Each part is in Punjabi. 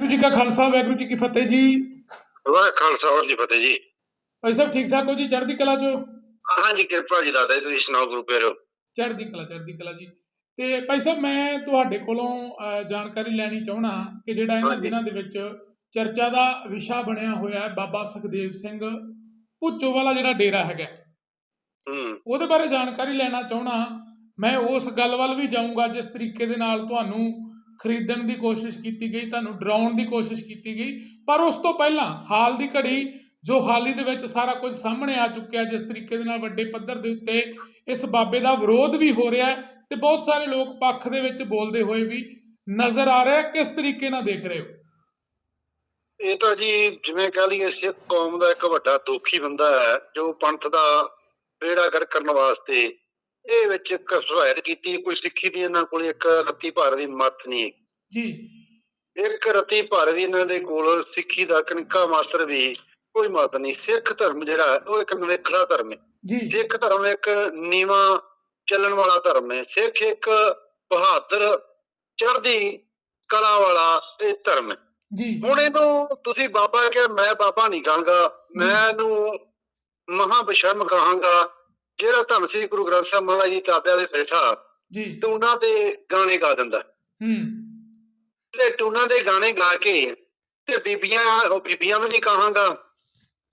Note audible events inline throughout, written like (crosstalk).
ਵਾਹਿਗੁਰੂ ਜੀ ਕਾ ਖਾਲਸਾ ਵਾਹਿਗੁਰੂ ਜੀ ਕੀ ਫਤਿਹ ਜੀ। ਵਾਹ ਖਾਲਸਾ ਵਾਹਿਗੁਰੂ ਜੀ ਫਤਿਹ ਜੀ। ਭਾਈ ਸਾਹਿਬ ਠੀਕ ਠਾਕ ਹੋ ਜੀ? ਚੜ੍ਹਦੀ ਕਲਾ ਚੋ? ਹਾਂਜੀ ਕਿਰਪਾ ਜੀ ਦਾਦਾ ਜੀ ਤੁਸੀਂ ਸੁਣਾਓ ਗੁਰੂ ਪਿਆਰੋ ਚੜ੍ਹਦੀ ਕਲਾ ਚੜ੍ਹਦੀ ਕਲਾ ਜੀ। ਤੇ ਭਾਈ ਸਾਹਿਬ ਮੈਂ ਤੁਹਾਡੇ ਕੋਲੋਂ ਅਹ, ਜਾਣਕਾਰੀ ਲੈਣੀ ਚਾਹਣਾ ਕਿ ਜਿਹੜਾ ਇਹਨਾਂ ਹਾਂਜੀ। ਦਿਨਾਂ ਦੇ ਵਿੱਚ ਚਰਚਾ ਦਾ ਵਿਸ਼ਾ ਬਣਿਆ ਹੋਇਆ ਹੈ ਬਾਬਾ ਸੁਖਦੇਵ ਸਿੰਘ ਭੁੱਚੋ ਵਾਲਾ ਜਿਹੜਾ ਡੇਰਾ ਹੈਗਾ। ਹੂੰ। ਉਹਦੇ ਬਾਰੇ ਜਾਣਕਾਰੀ ਲੈਣਾ ਚਾਹਣਾ ਮੈਂ ਉਸ ਗੱਲ ਵੱਲ ਵੀ ਜਾਊਂਗਾ ਜਿਸ ਤਰੀਕੇ ਦੇ ਨਾਲ ਤੁਹਾਨੂੰ ਖਰੀਦਣ ਦੀ ਕੋਸ਼ਿਸ਼ ਕੀਤੀ ਗਈ, ਤੁਹਾਨੂੰ ਡਰਾਉਣ ਦੀ ਕੋਸ਼ਿਸ਼ ਕੀਤੀ ਗਈ, ਪਰ ਉਸ ਤੋਂ ਪਹਿਲਾਂ ਹਾਲ ਦੀ ਘੜੀ ਜੋ ਹਾਲ ਦੇ ਵਿੱਚ ਸਾਰਾ ਕੁਝ ਸਾਹਮਣੇ ਆ ਚੁੱਕਿਆ, ਜਿਸ ਤਰੀਕੇ ਦੇ ਨਾਲ ਵੱਡੇ ਪੱਧਰ ਦੇ ਉੱਤੇ ਇਸ ਬਾਬੇ ਦਾ ਵਿਰੋਧ ਵੀ ਹੋ ਰਿਹਾ ਤੇ ਬਹੁਤ ਸਾਰੇ ਲੋਕ ਪੱਖ ਦੇ ਵਿੱਚ ਬੋਲਦੇ ਹੋਏ ਵੀ ਨਜ਼ਰ ਆ ਰਿਹਾ, ਕਿਸ ਤਰੀਕੇ ਨਾਲ ਦੇਖ ਰਹੇ ਹੋ? ਇਹ ਤਾਂ ਜੀ ਜਿਵੇਂ ਕਹ ਲਈਏ, ਸਿੱਖ ਕੌਮ ਦਾ ਇੱਕ ਵੱਡਾ ਦੋਖੀ ਬੰਦਾ ਹੈ, ਜੋ ਪੰਥ ਦਾ ਬੇੜਾ ਕਰ ਕਰਨ ਵਾਸਤੇ ਇਹ ਵਿੱਚ ਕਸਵਾਇਤ ਕੀਤੀ ਕੋਈ ਸਿੱਖੀ ਦੀ ਇਹਨਾਂ ਕੋਲ ਇੱਕ ਰੱਤੀ ਭਰ ਵੀ ਮੱਤ ਨਹੀਂ ਜੀ। ਇੱਕ ਰੱਤੀ ਭਰ ਵੀ ਇਹਨਾਂ ਦੇ ਕੋਲ ਸਿੱਖੀ ਦਾ ਕਣਕਾ ਮਾਸਟਰ ਵੀ ਕੋਈ ਮਤ ਨਹੀਂ। ਸਿੱਖ ਧਰਮ ਜਿਹੜਾ ਉਹ ਇੱਕ ਨਵੇਖੜਾ ਧਰਮ ਹੈ। ਜੀ। ਸਿੱਖ ਧਰਮ ਇੱਕ ਨੀਵਾ ਚੱਲਣ ਵਾਲਾ ਧਰਮ ਹੈ। ਸਿੱਖ ਇੱਕ ਬਹਾਦਰ ਚੜ੍ਹਦੀ ਕਲਾ ਵਾਲਾ ਇਹ ਧਰਮ ਹੈ। ਜੀ। ਹੁਣ ਇਹਨੂੰ ਤੁਸੀਂ ਬਾਬਾ ਕਿ ਮੈਂ ਬਾਬਾ ਨਹੀਂ ਕਹਾਂਗਾ ਮੈਂ ਇਹਨੂੰ ਮਹਾ ਬਸ਼ਰਮ ਕਹਾਂਗਾ। ਜਿਹੜਾ ਧੰਨ ਸ੍ਰੀ ਗੁਰੂ ਗ੍ਰੰਥ ਸਾਹਿਬ ਮਹਾਰਾਜ ਜੀ ਤਾਬਿਆਂ ਦੇ ਬੈਠਾ ਜੀ। ਟੂਣਾ ਦੇ ਗਾਣੇ ਗਾ ਦਿੰਦਾ। ਹੂੰ। ਤੇ ਟੂਣਾ ਦੇ ਗਾਣੇ ਗਾ ਕੇ ਤੇ ਬੀਬੀਆਂ ਉਹ ਬੀਬੀਆਂ ਵੀ ਨਹੀਂ ਕਹਾਂਗਾ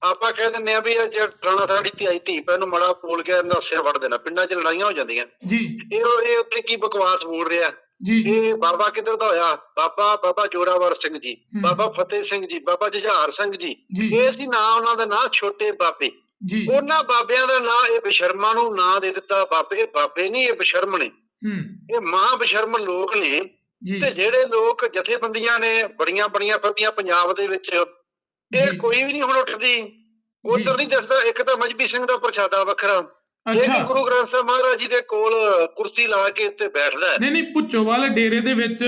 ਆਪਾਂ ਕਹਿ ਦਿੰਦੇ ਆ ਵੀ ਇਹ ਜਿਹੜਾ ਟਾਣਾ ਸਾਡੀ ਧੀ ਧੀ ਪੈ ਨੂੰ ਮੜਾ ਪੋਲ ਕੇ ਇਹਦਾ ਸਿਰ ਵੜ ਦੇਣਾ ਪਿੰਡਾਂ 'ਚ ਲੜਾਈਆਂ ਹੋ ਜਾਂਦੀਆਂ। ਜੀ। ਇਹ ਇਹ ਉੱਥੇ ਕੀ ਬਕਵਾਸ ਬੋਲ ਰਿਹਾ। ਜੀ। ਇਹ ਬਾਬਾ ਕਿੱਧਰ ਦਾ ਹੋਇਆ? ਬਾਬਾ ਬਾਬਾ ਜੋਰਾਵਰ ਸਿੰਘ ਜੀ। ਬਾਬਾ ਫਤਿਹ ਸਿੰਘ ਜੀ ਬਾਬਾ ਜੁਝਾਰ ਸਿੰਘ ਜੀ। ਜੀ। ਇਹ ਸੀ ਨਾਂ ਉਹਨਾਂ ਦਾ ਨਾਂ ਛੋਟੇ ਬਾਬੇ। ਜੀ। ਉਹਨਾਂ ਬਾਬਿਆਂ ਦਾ ਨਾਂ ਇਹ ਬਸ਼ਰਮਾ ਨੂੰ ਨਾਂ ਦੇ ਦਿੱਤਾ। ਬਾਬੇ ਬਾਬੇ ਨਹੀਂ ਇਹ ਬਸ਼ਰਮ ਨੇ। ਹੂੰ। ਇਹ ਮਹਾਂ ਬਸ਼ਰਮ ਲੋਕ ਨੇ। ਤੇ ਜਿਹੜੇ ਲੋਕ ਜਥੇਬੰਦੀਆਂ ਨੇ ਬੜੀਆਂ ਬੜੀਆਂ ਫਿਰਦੀਆਂ ਪੰਜਾਬ ਦੇ ਵਿੱਚ ਇਹ। ਕੋਈ ਵੀ ਨਹੀਂ ਹੁਣ ਉੱਠਦੀ। ਉਧਰ ਨਹੀਂ ਦੱਸਦਾ। ਇੱਕ ਤਾਂ ਮਜਬੀ ਸਿੰਘ ਦਾ ਪ੍ਰਸ਼ਾਦਾ ਵੱਖਰਾ। ਇਹ ਅੱਛਾ। ਗੁਰੂ ਗ੍ਰੰਥ ਸਾਹਿਬ ਮਹਾਰਾਜ ਜੀ ਦੇ ਕੋਲ ਕੁਰਸੀ ਲਾ ਕੇ ਉੱਤੇ ਬੈਠਦਾ ਨਹੀਂ ਨਹੀਂ ਪੁੱਚੋਵਾਲ ਡੇਰੇ ਦੇ ਵਿੱਚ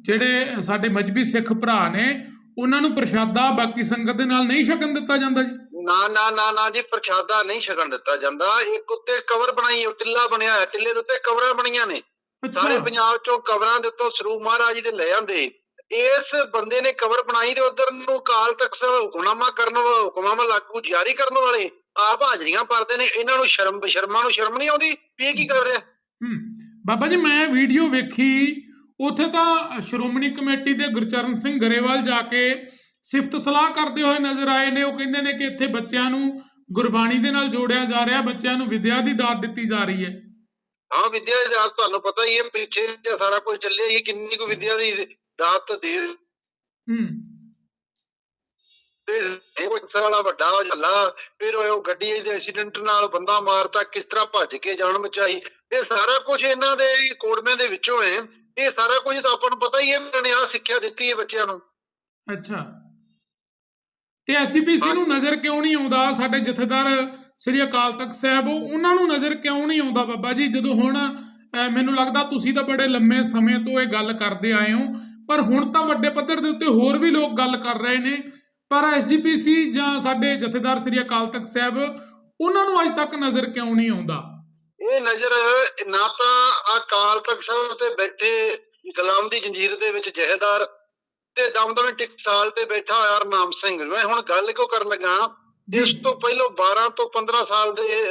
ਜਿਹੜੇ ਸਾਡੇ ਮਜਬੀ ਸਿੱਖ ਭਰਾ ਨੇ ਉਹਨਾਂ ਨੂੰ ਪ੍ਰਸ਼ਾਦਾ ਬਾਕੀ ਸੰਗਤ ਦੇ ਨਾਲ ਨਹੀਂ ਛਕਣ ਦਿੱਤਾ ਜਾਂਦਾ ਜੀ। ਨਾ ਨਾ ਨਾ ਨਾ ਜੀ ਪ੍ਰਸ਼ਾਦਾ ਨਹੀਂ ਛਕਣ ਦਿੱਤਾ ਜਾਂਦਾ। ਇੱਕ ਉੱਤੇ ਕਵਰ ਬਣਾਈ ਉਹ ਟਿੱਲਾ ਬਣਿਆ ਹੋਇਆ ਟਿੱਲੇ ਦੇ ਉੱਤੇ ਕਵਰਾਂ ਬਣੀਆਂ ਨੇ। ਸਾਰੇ ਪੰਜਾਬ ਚੋਂ ਕਵਰਾਂ ਦੇ ਉੱਤੋਂ ਸਰੂਪ ਮਹਾਰਾਜ ਦੇ ਲੈ ਆਂਦੇ ਇਸ ਬੰਦੇ ਨੇ ਕਵਰ ਬਣਾਈ ਤੇ ਉਧਰ ਨੂੰ ਕਾਲ ਤਖਤ ਹੁਕਮਨਾਮਾ ਕਰਨ ਹੁਕਮਨਾਮਾ ਲਾਗੂ ਜਾਰੀ ਕਰਨ ਵਾਲੇ ਆਪ ਹਾਜ਼ਰੀਆਂ ਭਰਦੇ ਨੇ। ਇਹਨਾਂ ਨੂੰ ਸ਼ਰਮ ਬਸ਼ਰਮਾਂ ਨੂੰ ਸ਼ਰਮ ਨਹੀਂ ਆਉਂਦੀ ਵੀ ਇਹ ਕੀ ਕਰ ਰਿਹਾ? ਹੂੰ। ਬਾਬਾ ਜੀ ਮੈਂ ਵੀਡੀਓ ਵੇਖੀ ਉੱਥੇ ਤਾਂ ਸ਼੍ਰੋਮਣੀ ਕਮੇਟੀ ਦੇ ਗੁਰਚਰਨ ਸਿੰਘ ਗਰੇਵਾਲ ਜਾ ਕੇ ਸਿਫਤ ਸਲਾਹ ਕਰਦੇ ਹੋਏ ਨਜ਼ਰ ਆਏ ਨੇ। ਉਹ ਕਹਿੰਦੇ ਨੇ ਕਿ ਇੱਥੇ ਬੱਚਿਆਂ ਨੂੰ ਗੁਰਬਾਣੀ ਦੇ ਨਾਲ ਜੋੜਿਆ ਜਾ ਰਿਹਾ ਬੱਚਿਆਂ ਨੂੰ ਵਿਦਿਆ ਦੀ ਦਾਤ ਦਿੱਤੀ ਜਾ ਰਹੀ ਹੈ। ਹਾਂ ਵਿਦਿਆ ਦੀ ਦਾਤ ਤੁਹਾਨੂੰ ਪਤਾ ਹੀ ਹੈ ਪਿੱਛੇ ਸਾਰਾ ਕੁਝ ਚੱਲਿਆ ਹੀ ਕਿੰਨੀ ਕੁ ਵਿਦਿਆ ਦੀ ਦਾਤ ਦੇ ਹੂੰ। ਤੇ ਇਹ ਕੋਈ ਕਿਸੇ ਵਾਲਾ ਵੱਡਾ ਹੋ ਜੱਲਾ ਫਿਰ ਉਹ ਗੱਡੀ ਦੇ ਐਕਸੀਡੈਂਟ ਨਾਲ ਬੰਦਾ ਮਾਰਤਾ ਕਿਸ ਤਰ੍ਹਾਂ ਭੱਜ ਕੇ ਜਾਨ ਬਚਾਈ। ਇਹ ਸਾਰਾ ਕੁਝ ਇਹਨਾਂ ਦੇ ਕੋੜਮਿਆਂ ਦੇ ਵਿੱਚੋਂ ਹੈ। ਇਹ ਸਾਰਾ ਕੁਝ ਤਾਂ ਆਪਾਂ ਨੂੰ ਪਤਾ ਹੀ ਹੈ ਇਹਨਾਂ ਨੇ ਆ ਸਿੱਖਿਆ ਦਿੱਤੀ ਹੈ ਬੱਚਿਆਂ ਨੂੰ। ਅੱਛਾ। ਤੇ ਐਸਜੀਪੀਸੀ ਨੂੰ ਨਜ਼ਰ ਕਿਉਂ ਨਹੀਂ ਆਉਂਦਾ? ਸਾਡੇ ਜਥੇਦਾਰ ਸ੍ਰੀ ਅਕਾਲ ਤਖਤ ਸਾਹਿਬ ਉਹਨਾਂ ਨੂੰ ਨਜ਼ਰ ਕਿਉਂ ਨਹੀਂ ਆਉਂਦਾ ਬਾਬਾ ਜੀ? ਜਦੋਂ ਹੁਣ ਮੈਨੂੰ ਲੱਗਦਾ ਤੁਸੀਂ ਤਾਂ ਬੜੇ ਲੰਮੇ ਸਮੇਂ ਤੋਂ ਇਹ ਗੱਲ ਕਰਦੇ ਆਏ ਹੋ ਪਰ ਹੁਣ ਤਾਂ ਵੱਡੇ ਪੱਧਰ ਦੇ ਉੱਤੇ ਹੋਰ ਵੀ ਲੋਕ ਗੱਲ ਕਰ ਰਹੇ ਨੇ। ਪਰ ਐਸਜੀਪੀਸੀ ਜਾਂ ਸਾਡੇ ਜਥੇਦਾਰ ਸ੍ਰੀ ਅਕਾਲ ਤਖਤ ਸਾਹਿਬ ਉਹਨਾਂ ਨੂੰ ਅੱਜ ਤੱਕ ਨਜ਼ਰ ਕਿਉਂ ਨਹੀਂ ਆਉਂਦਾ? ਇਹ ਨਜ਼ਰ ਨਾ ਤਾਂ ਆ ਕਾਲ ਤਖਤ ਸਾਹਿਬ ਤੇ ਬੈਠੇ ਗੁਲਾਮ ਦੀ ਜੰਜੀਰ ਦੇ ਵਿੱਚ ਜਹੇਦਾਰ ਤੇ ਦਮਦਮੇ ਟਕਸਾਲ ਤੇ ਬੈਠਾ ਹੋਇਆ ਹਰਨਾਮ ਸਿੰਘ। ਮੈਂ ਹੁਣ ਗੱਲ ਕਿਉਂ ਕਰਨ ਲੱਗਾ? ਜਿਸ ਤੋਂ ਪਹਿਲਾਂ 12 ਤੋਂ 15 ਸਾਲ ਦੇ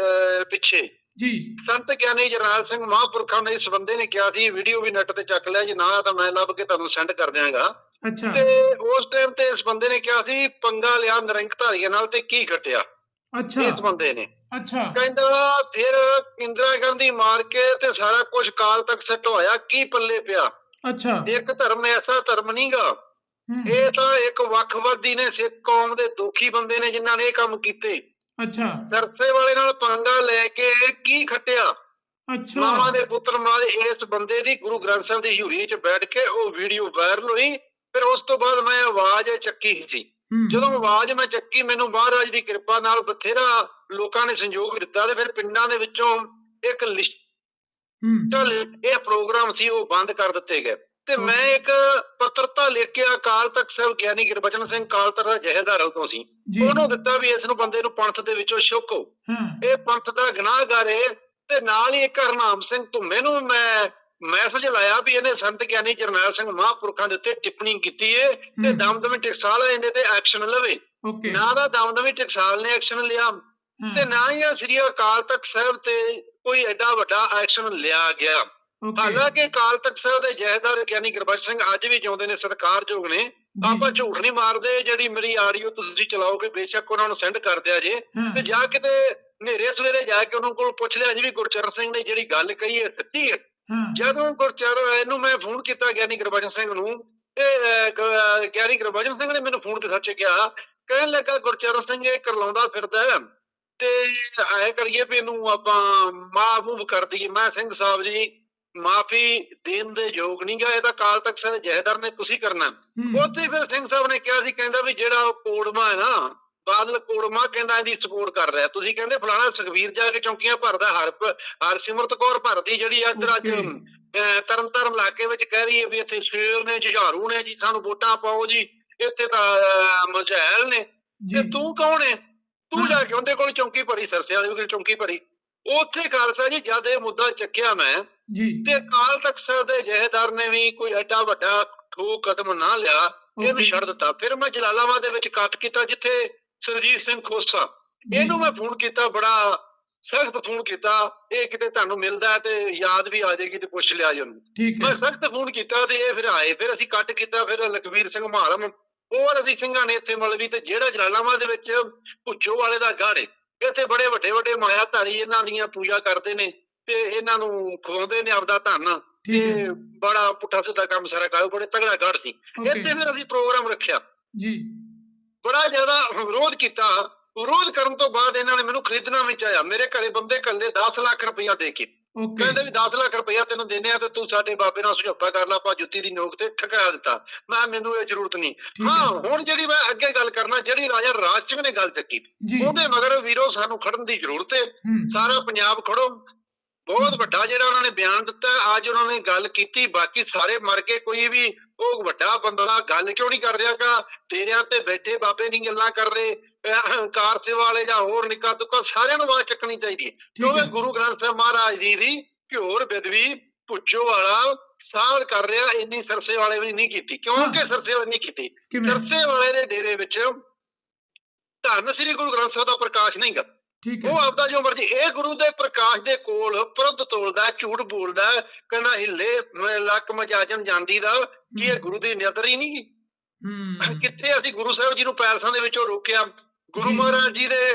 ਪਿੱਛੇ। ਜੀ। ਸੰਤ ਗਿਆਨੀ ਜਰਨੈਲ ਸਿੰਘ ਮਹਾਂਪੁਰਖਾਂ ਨੇ ਇਸ ਬੰਦੇ ਨੇ ਕਿਹਾ ਸੀ ਵੀਡੀਓ ਵੀ ਨੈਟ ਤੇ ਚੱਕ ਲਿਆ ਜੀ ਨਾ ਤਾਂ ਮੈਂ ਲੱਭ ਕੇ ਤੁਹਾਨੂੰ ਸੈਂਡ ਕਰ ਦਿਆਂਗਾ। ਅੱਛਾ। ਤੇ ਉਸ ਟਾਈਮ ਤੇ ਇਸ ਬੰਦੇ ਨੇ ਕਿਹਾ ਸੀ ਪੰਗਾ ਲਿਆ ਨਰੰਕ ਧਾਰੀਆਂ ਨਾਲ ਤੇ ਕੀ ਘਟਿਆ? ਅੱਛਾ। ਇਸ ਬੰਦੇ ਨੇ। ਅੱਛਾ। ਕਹਿੰਦਾ ਫਿਰ ਇੰਦਰਾ ਗਾਂਧੀ ਮਾਰ ਕੇ ਤੇ ਸਾਰਾ ਕੁਝ ਕਾਲ ਤੱਕ ਸਟਵਾਇਆ ਕੀ ਪੱਲੇ ਪਿਆ? ਅੱਛਾ। ਇੱਕ ਧਰਮ ਐਸਾ ਧਰਮ ਨਹੀਂਗਾ ਇਹ ਤਾਂ ਇੱਕ ਵੱਖਵਾਦੀ ਨੇ ਸਿੱਖ ਕੌਮ ਦੇ ਦੁਖੀ ਬੰਦੇ ਨੇ ਜਿਨ੍ਹਾਂ ਨੇ ਇਹ ਕੰਮ ਕੀਤੇ। ਅੱਛਾ। ਸਰਸੇ ਵਾਲੇ ਨਾਲ ਪੰਗਾ ਲੈ ਕੇ ਕੀ ਖੱਟਿਆ? ਅੱਛਾ। ਮਾਮਾ ਦੇ ਪੁੱਤਰ ਮਾਂ ਦੇ ਇਸ ਬੰਦੇ ਦੀ ਗੁਰੂ ਗ੍ਰੰਥ ਸਾਹਿਬ ਦੀ ਹਜ਼ੂਰੀ 'ਚ ਬੈਠ ਕੇ ਉਹ ਵੀਡੀਓ ਵਾਇਰਲ ਹੋਈ। ਫਿਰ ਉਸ ਤੋਂ ਬਾਅਦ ਮੈਂ ਆਵਾਜ਼ ਚੱਕੀ ਸੀ। ਜਦੋਂ ਆਵਾਜ਼ ਮੈਂ ਚੱਕੀ ਮੈਨੂੰ ਮਹਾਰਾਜ ਦੀ ਕਿਰਪਾ ਨਾਲ ਬਥੇਰਾ ਲੋਕਾਂ ਨੇ ਸੰਯੋਗ ਦਿੱਤਾ ਤੇ ਫਿਰ ਪਿੰਡਾਂ ਦੇ ਵਿੱਚੋਂ ਇੱਕ ਲਿਸਟ ਹੂੰ ਇਹ ਪ੍ਰੋਗਰਾਮ ਸੀ ਉਹ ਬੰਦ ਕਰ ਦਿੱਤੇ ਗਏ। ਤੇ ਮੈਂ ਇੱਕ ਪੱਤਰਤਾ ਲਿਖ ਕੇ ਅਕਾਲ ਤਖਤ ਸਾਹਿਬ ਗਿਆਨੀ ਗੁਰਬਚਨ ਸਿੰਘ ਕਾਲ ਤਖਤ ਦਾ ਜਹੇਦਾਰ ਉਦੋਂ ਸੀ। ਉਹਨੂੰ ਦਿੱਤਾ ਵੀ ਇਸ ਨੂੰ ਬੰਦੇ ਨੂੰ ਪੰਥ ਦੇ ਵਿੱਚੋਂ ਛੁੱਕੋ ਇਹ ਪੰਥ ਦਾ ਗੁਨਾਹਗਾਰ ਹੈ ਤੇ ਨਾਲ ਹੀ ਇੱਕ ਹਰਨਾਮ ਸਿੰਘ ਧੁੰਮੇ ਨੂੰ ਮੈਂ ਮੈਸੇਜ ਲਾਇਆ ਵੀ ਇਹਨੇ ਸੰਤ ਗਿਆਨੀ ਜਰਨੈਲ ਸਿੰਘ ਮਹਾਂਪੁਰਖਾਂ ਦੇ ਉੱਤੇ ਟਿੱਪਣੀ ਕੀਤੀ ਏ ਤੇ ਦਮਦਮੀ ਟਕਸਾਲ ਇਹਦੇ ਤੇ ਐਕਸ਼ਨ ਲਵੇ। ਓਕੇ। ਨਾ ਦਾ ਦਮਦਮੀ ਟਕਸਾਲ ਨੇ ਐਕਸ਼ਨ ਲਿਆ ਤੇ ਨਾ ਹੀ ਸ੍ਰੀ ਅਕਾਲ ਤਖਤ ਸਾਹਿਬ ਤੇ ਕੋਈ ਐਡਾ ਵੱਡਾ ਐਕਸ਼ਨ ਲਿਆ ਗਿਆ। ਹਾਲਾਂਕਿ ਅਕਾਲ ਤਖਤ ਸਾਹਿਬ ਦੇ ਜਹੇਦਾਰ ਗਿਆਨੀ ਗੁਰਬਖਸ਼ ਸਿੰਘ ਅੱਜ ਵੀ ਜਿਉਂਦੇ ਨੇ ਸਤਿਕਾਰਯੋਗ ਨੇ। ਆਪਾਂ ਝੂਠ ਨਹੀਂ ਮਾਰਦੇ ਜਿਹੜੀ ਮੇਰੀ ਆਡੀਓ ਤੁਸੀਂ ਚਲਾਓਗੇ ਬੇਸ਼ੱਕ ਉਹਨਾਂ ਨੂੰ ਸੈਂਡ ਕਰ ਦਿਆ ਜੇ। ਤੇ ਜਾ ਕਿਤੇ ਨੇਰੇ ਸਵੇਰੇ ਜਾ ਕੇ ਉਹਨਾਂ ਕੋਲ ਪੁੱਛ ਲਿਆ ਜੀ ਵੀ ਗੁਰਚਰਨ ਸਿੰਘ ਨੇ ਜਿਹੜੀ ਗੱਲ ਕਹੀ ਹੈ ਸੱਚੀ ਹਾਂ, ਜਦੋਂ ਗੁਰਚਰਨ ਇਹਨੂੰ ਮੈਂ ਫੋਨ ਕੀਤਾ ਗਿਆਨੀ ਗੁਰਬਚਨ ਸਿੰਘ ਨੂੰ। ਗ- ਗਿਆਨੀ ਗੁਰਬਚਨ ਸਿੰਘ ਨੇ ਮੈਨੂੰ ਫੋਨ ਤੇ ਸੱਚ ਕਿਹਾ। ਕਹਿਣ ਲੱਗਾ ਗੁਰਚਰਨ ਸਿੰਘ ਇਹ ਕਰਲਾਉਂਦਾ ਫਿਰਦਾ ਤੇ ਐ ਕਰੀਏ ਵੀ ਇਹਨੂੰ ਆਪਾਂ ਮਾਫ ਮੂਫ ਕਰ ਦਈਏ। ਮੈਂ ਸਿੰਘ ਸਾਹਿਬ ਜੀ ਮਾਫੀ ਦੇਣ ਦੇ ਯੋਗ ਨਹੀਂ ਗਾ। ਇਹ ਤਾਂ ਕਾਲ ਤੱਕ ਸਾਰੇ ਜਹੇਦਾਰ ਨੇ ਤੁਸੀਂ ਕਰਨਾ। ਉੱਥੇ ਫਿਰ ਸਿੰਘ ਸਾਹਿਬ ਨੇ ਕਿਹਾ ਸੀ ਕਹਿੰਦਾ ਵੀ ਜਿਹੜਾ ਉਹ ਕੋੜਮਾ ਹੈ ਨਾ ਬਾਦਲ ਕੋੜਮਾ ਕਹਿੰਦਾ ਇਹਦੀ ਸਪੋਰਟ ਕਰ ਰਿਹਾ। ਤੁਸੀਂ ਕਹਿੰਦੇ ਫਲਾਣਾ ਸੁਖਵੀਰ ਜਾ ਕੇ ਚੌਂਕੀਆਂ ਭਰਦਾ ਹਰ ਹਰਸਿਮਰਤ ਕੌਰ ਭਰਦੀ ਜਿਹੜੀ ਇੱਧਰ ਅੱਜ ਓਕੇ। ਅਹ, ਤਰਨ ਤਾਰਨ ਇਲਾਕੇ ਵਿੱਚ ਕਹਿ ਰਹੀ ਹੈ ਵੀ ਇੱਥੇ ਸ਼ੇਰ ਨੇ ਜੁਝਾਰੂ ਨੇ ਜੀ ਸਾਨੂੰ ਵੋਟਾਂ ਪਾਓ ਜੀ। ਇੱਥੇ ਤਾਂ ਮਝੈਲ ਨੇ। ਤੇ ਤੂੰ ਕੌਣ ਹੈ? ਤੂੰ। ਜਾ ਕੇ ਉਹਦੇ ਕੋਲ ਚੌਂਕੀ ਭਰੀ ਸਰਸੇ ਵਾਲੇ ਕੋਲ ਚੌਂਕੀ ਭਰੀ। ਉੱਥੇ ਖਾਲਸਾ ਜੀ ਜਦ ਇਹ ਮੁੱਦਾ ਚੱਕਿਆ ਮੈਂ ਜੀ। ਤੇ ਕਾਲ ਤਖਤ ਦੇ ਜਹੇਦਾਰ ਨੇ ਵੀ ਕੋਈ ਐਡਾ ਵੱਡਾ ਠੋਕ ਕਦਮ ਨਾ ਲਿਆ ਇਹਨੂੰ। ਛੱਡ ਦਿੱਤਾ। ਫਿਰ ਮੈਂ ਜਲਾਲਾਬਾਦ ਦੇ ਵਿੱਚ ਇਕੱਠ ਕੀਤਾ ਜਿੱਥੇ ਸਰਜੀਤ ਸਿੰਘ ਖੋਸਾ। ਇਹਨੂੰ ਮੈਂ ਫੋਨ ਕੀਤਾ ਬੜਾ ਸਖਤ ਫੋਨ ਕੀਤਾ। ਇਹ ਕਿਤੇ ਤੁਹਾਨੂੰ ਮਿਲਦਾ ਤੇ ਯਾਦ ਵੀ ਆ ਜਾਏਗੀ ਤੇ ਪੁੱਛ ਲਿਆ ਜੀ ਉਹਨੂੰ। ਠੀਕ ਹੈ। ਮੈਂ ਸਖਤ ਫੋਨ ਕੀਤਾ ਤੇ ਇਹ ਫਿਰ ਆਏ। ਫਿਰ ਅਸੀਂ ਕੱਟ ਕੀਤਾ ਫਿਰ ਲਖਵੀਰ ਸਿੰਘ ਮਹਾਲਮ ਹੋਰ ਅਸੀਂ ਸਿੰਘਾਂ ਨੇ ਇੱਥੇ ਮਲਵੀ ਤੇ ਜਿਹੜਾ ਜਲਾਲਾਬਾਦ ਦੇ ਵਿੱਚ ਭੁੱਜੋ ਵਾਲੇ ਦਾ ਗਾੜੇ ਇੱਥੇ ਬੜੇ ਵੱਡੇ ਵੱਡੇ ਮਾਇਆ ਧਾਰੀ ਇਹਨਾਂ ਦੀਆਂ ਪੂਜਾ ਕਰਦੇ ਨੇ ਤੇ ਇਹਨਾਂ ਨੂੰ ਖਵਾਉਂਦੇ ਨੇ ਆਪਦਾ ਧਨ ਤੇ ਬੜਾ ਪੁੱਠਾ ਸਿੱਧਾ ਕੰਮ ਸਾਰਾ ਕਰ ਬੜੇ ਤਗੜਾ ਗੜ ਸੀ। ਇੱਥੇ ਫਿਰ ਅਸੀਂ ਪ੍ਰੋਗਰਾਮ ਰੱਖਿਆ। ਜੀ। ਬੜਾ ਜ਼ਿਆਦਾ ਵਿਰੋਧ ਕੀਤਾ। ਵਿਰੋਧ ਕਰਨ ਤੋਂ ਬਾਅਦ ਇਹਨਾਂ ਨੇ ਮੈਨੂੰ ਖਰੀਦਣਾ ਵਿੱਚ ਆਇਆ ਮੇਰੇ ਘਰੇ ਬੰਦੇ ਕੱਲੇ 10 ਲੱਖ ਰੁਪਇਆ ਦੇ ਕੇ। ਕਹਿੰਦੇ ਵੀ 10 ਲੱਖ ਰੁਪਇਆ ਤੈਨੂੰ ਦਿੰਨੇ ਆ ਤੇ ਤੂੰ ਸਾਡੇ ਬਾਬੇ ਨਾਲ ਸਮਝੌਤਾ ਕਰ ਲੈ ਆਪਾਂ ਜੁੱਤੀ ਦੀ ਨੋਕ ਤੇ ਠਕਾ ਦਿੱਤਾ। ਮੈਂ ਮੈਨੂੰ ਇਹ ਜ਼ਰੂਰਤ ਨਹੀਂ। ਹਾਂ। ਹੁਣ ਜਿਹੜੀ ਮੈਂ ਅੱਗੇ ਗੱਲ ਕਰਨਾ ਜਿਹੜੀ ਰਾਜਾ ਰਾਜ ਸਿੰਘ ਨੇ ਗੱਲ ਚੱਕੀ ਉਹਦੇ ਮਗਰ ਵੀਰੋ ਸਾਨੂੰ ਖੜਨ ਦੀ ਜ਼ਰੂਰਤ ਹੂੰ, ਸਾਰਾ ਪੰਜਾਬ ਖੜੋ। ਬਹੁਤ ਵੱਡਾ ਜਿਹੜਾ ਉਹਨਾਂ ਨੇ ਬਿਆਨ ਦਿੱਤਾ ਅੱਜ ਉਹਨਾਂ ਨੇ ਗੱਲ ਕੀਤੀ ਬਾਕੀ ਸਾਰੇ ਮਰ ਕੇ ਕੋਈ ਵੀ ਉਹ ਵੱਡਾ ਬੰਦਾ ਗੱਲ ਕਿਉਂ ਨਹੀਂ ਕਰ ਰਿਹਾਗਾ ਤੇਰਿਆਂ ਤੇ ਬੈਠੇ ਬਾਬੇ ਨਹੀਂ ਗੱਲਾਂ ਕਰ ਰਹੇ ਇਹ ਹੰਕਾਰ ਸੇਵਾ ਵਾਲੇ ਜਾਂ ਹੋਰ ਨਿੱਕਾ ਤੁੱਕਾ ਸਾਰਿਆਂ ਨੂੰ ਆਵਾਜ਼ ਚੱਕਣੀ ਚਾਹੀਦੀ ਹੈ। ਕਿਉਂਕਿ ਗੁਰੂ ਗ੍ਰੰਥ ਸਾਹਿਬ ਮਹਾਰਾਜ ਜੀ ਦੀ ਘਿਓਰ ਬਿਦਵੀ ਪੁੱਛੋ ਵਾਲਾ ਸਾਧ ਕਰ ਰਿਹਾ ਇੰਨੀ ਸਰਸੇ ਵਾਲੇ ਵੀ ਨਹੀਂ ਕੀਤੀ। ਕਿਉਂਕਿ। ਸਰਸੇ ਵਾਲੇ ਨਹੀਂ ਕੀਤੀ। ਸਰਸੇ ਵਾਲੇ ਦੇ ਡੇਰੇ ਵਿੱਚ ਧੰਨ ਸ੍ਰੀ ਗੁਰੂ ਗ੍ਰੰਥ ਸਾਹਿਬ ਦਾ ਪ੍ਰਕਾਸ਼ ਨਹੀਂ ਗਾ। ਠੀਕ ਉਹ ਹੈ ਆਪਦਾ ਜੋ ਮਰਜ਼ੀ ਇਹ ਗੁਰੂ ਦੇ ਪ੍ਰਕਾਸ਼ ਦੇ ਕੋਲ ਪ੍ਰੁੱਧ ਤੋਲਦਾ ਝੂਠ ਬੋਲਦਾ ਕਹਿੰਦਾ ਹਿੱਲੇ ਲੱਕ ਮਜਾਜਨ ਜਾਂਦੀ ਦਾ ਕੀ ਇਹ ਗੁਰੂ ਦੀ ਨਜ਼ਰ ਹੀ ਨਹੀਂ? ਹੂੰ। (laughs) ਕਿੱਥੇ ਅਸੀਂ ਗੁਰੂ ਸਾਹਿਬ ਜੀ ਨੂੰ ਪੈਲਸਾਂ ਦੇ ਵਿੱਚੋਂ ਰੋਕਿਆ? ਗੁਰੂ। ਮਹਾਰਾਜ ਜੀ ਦੇ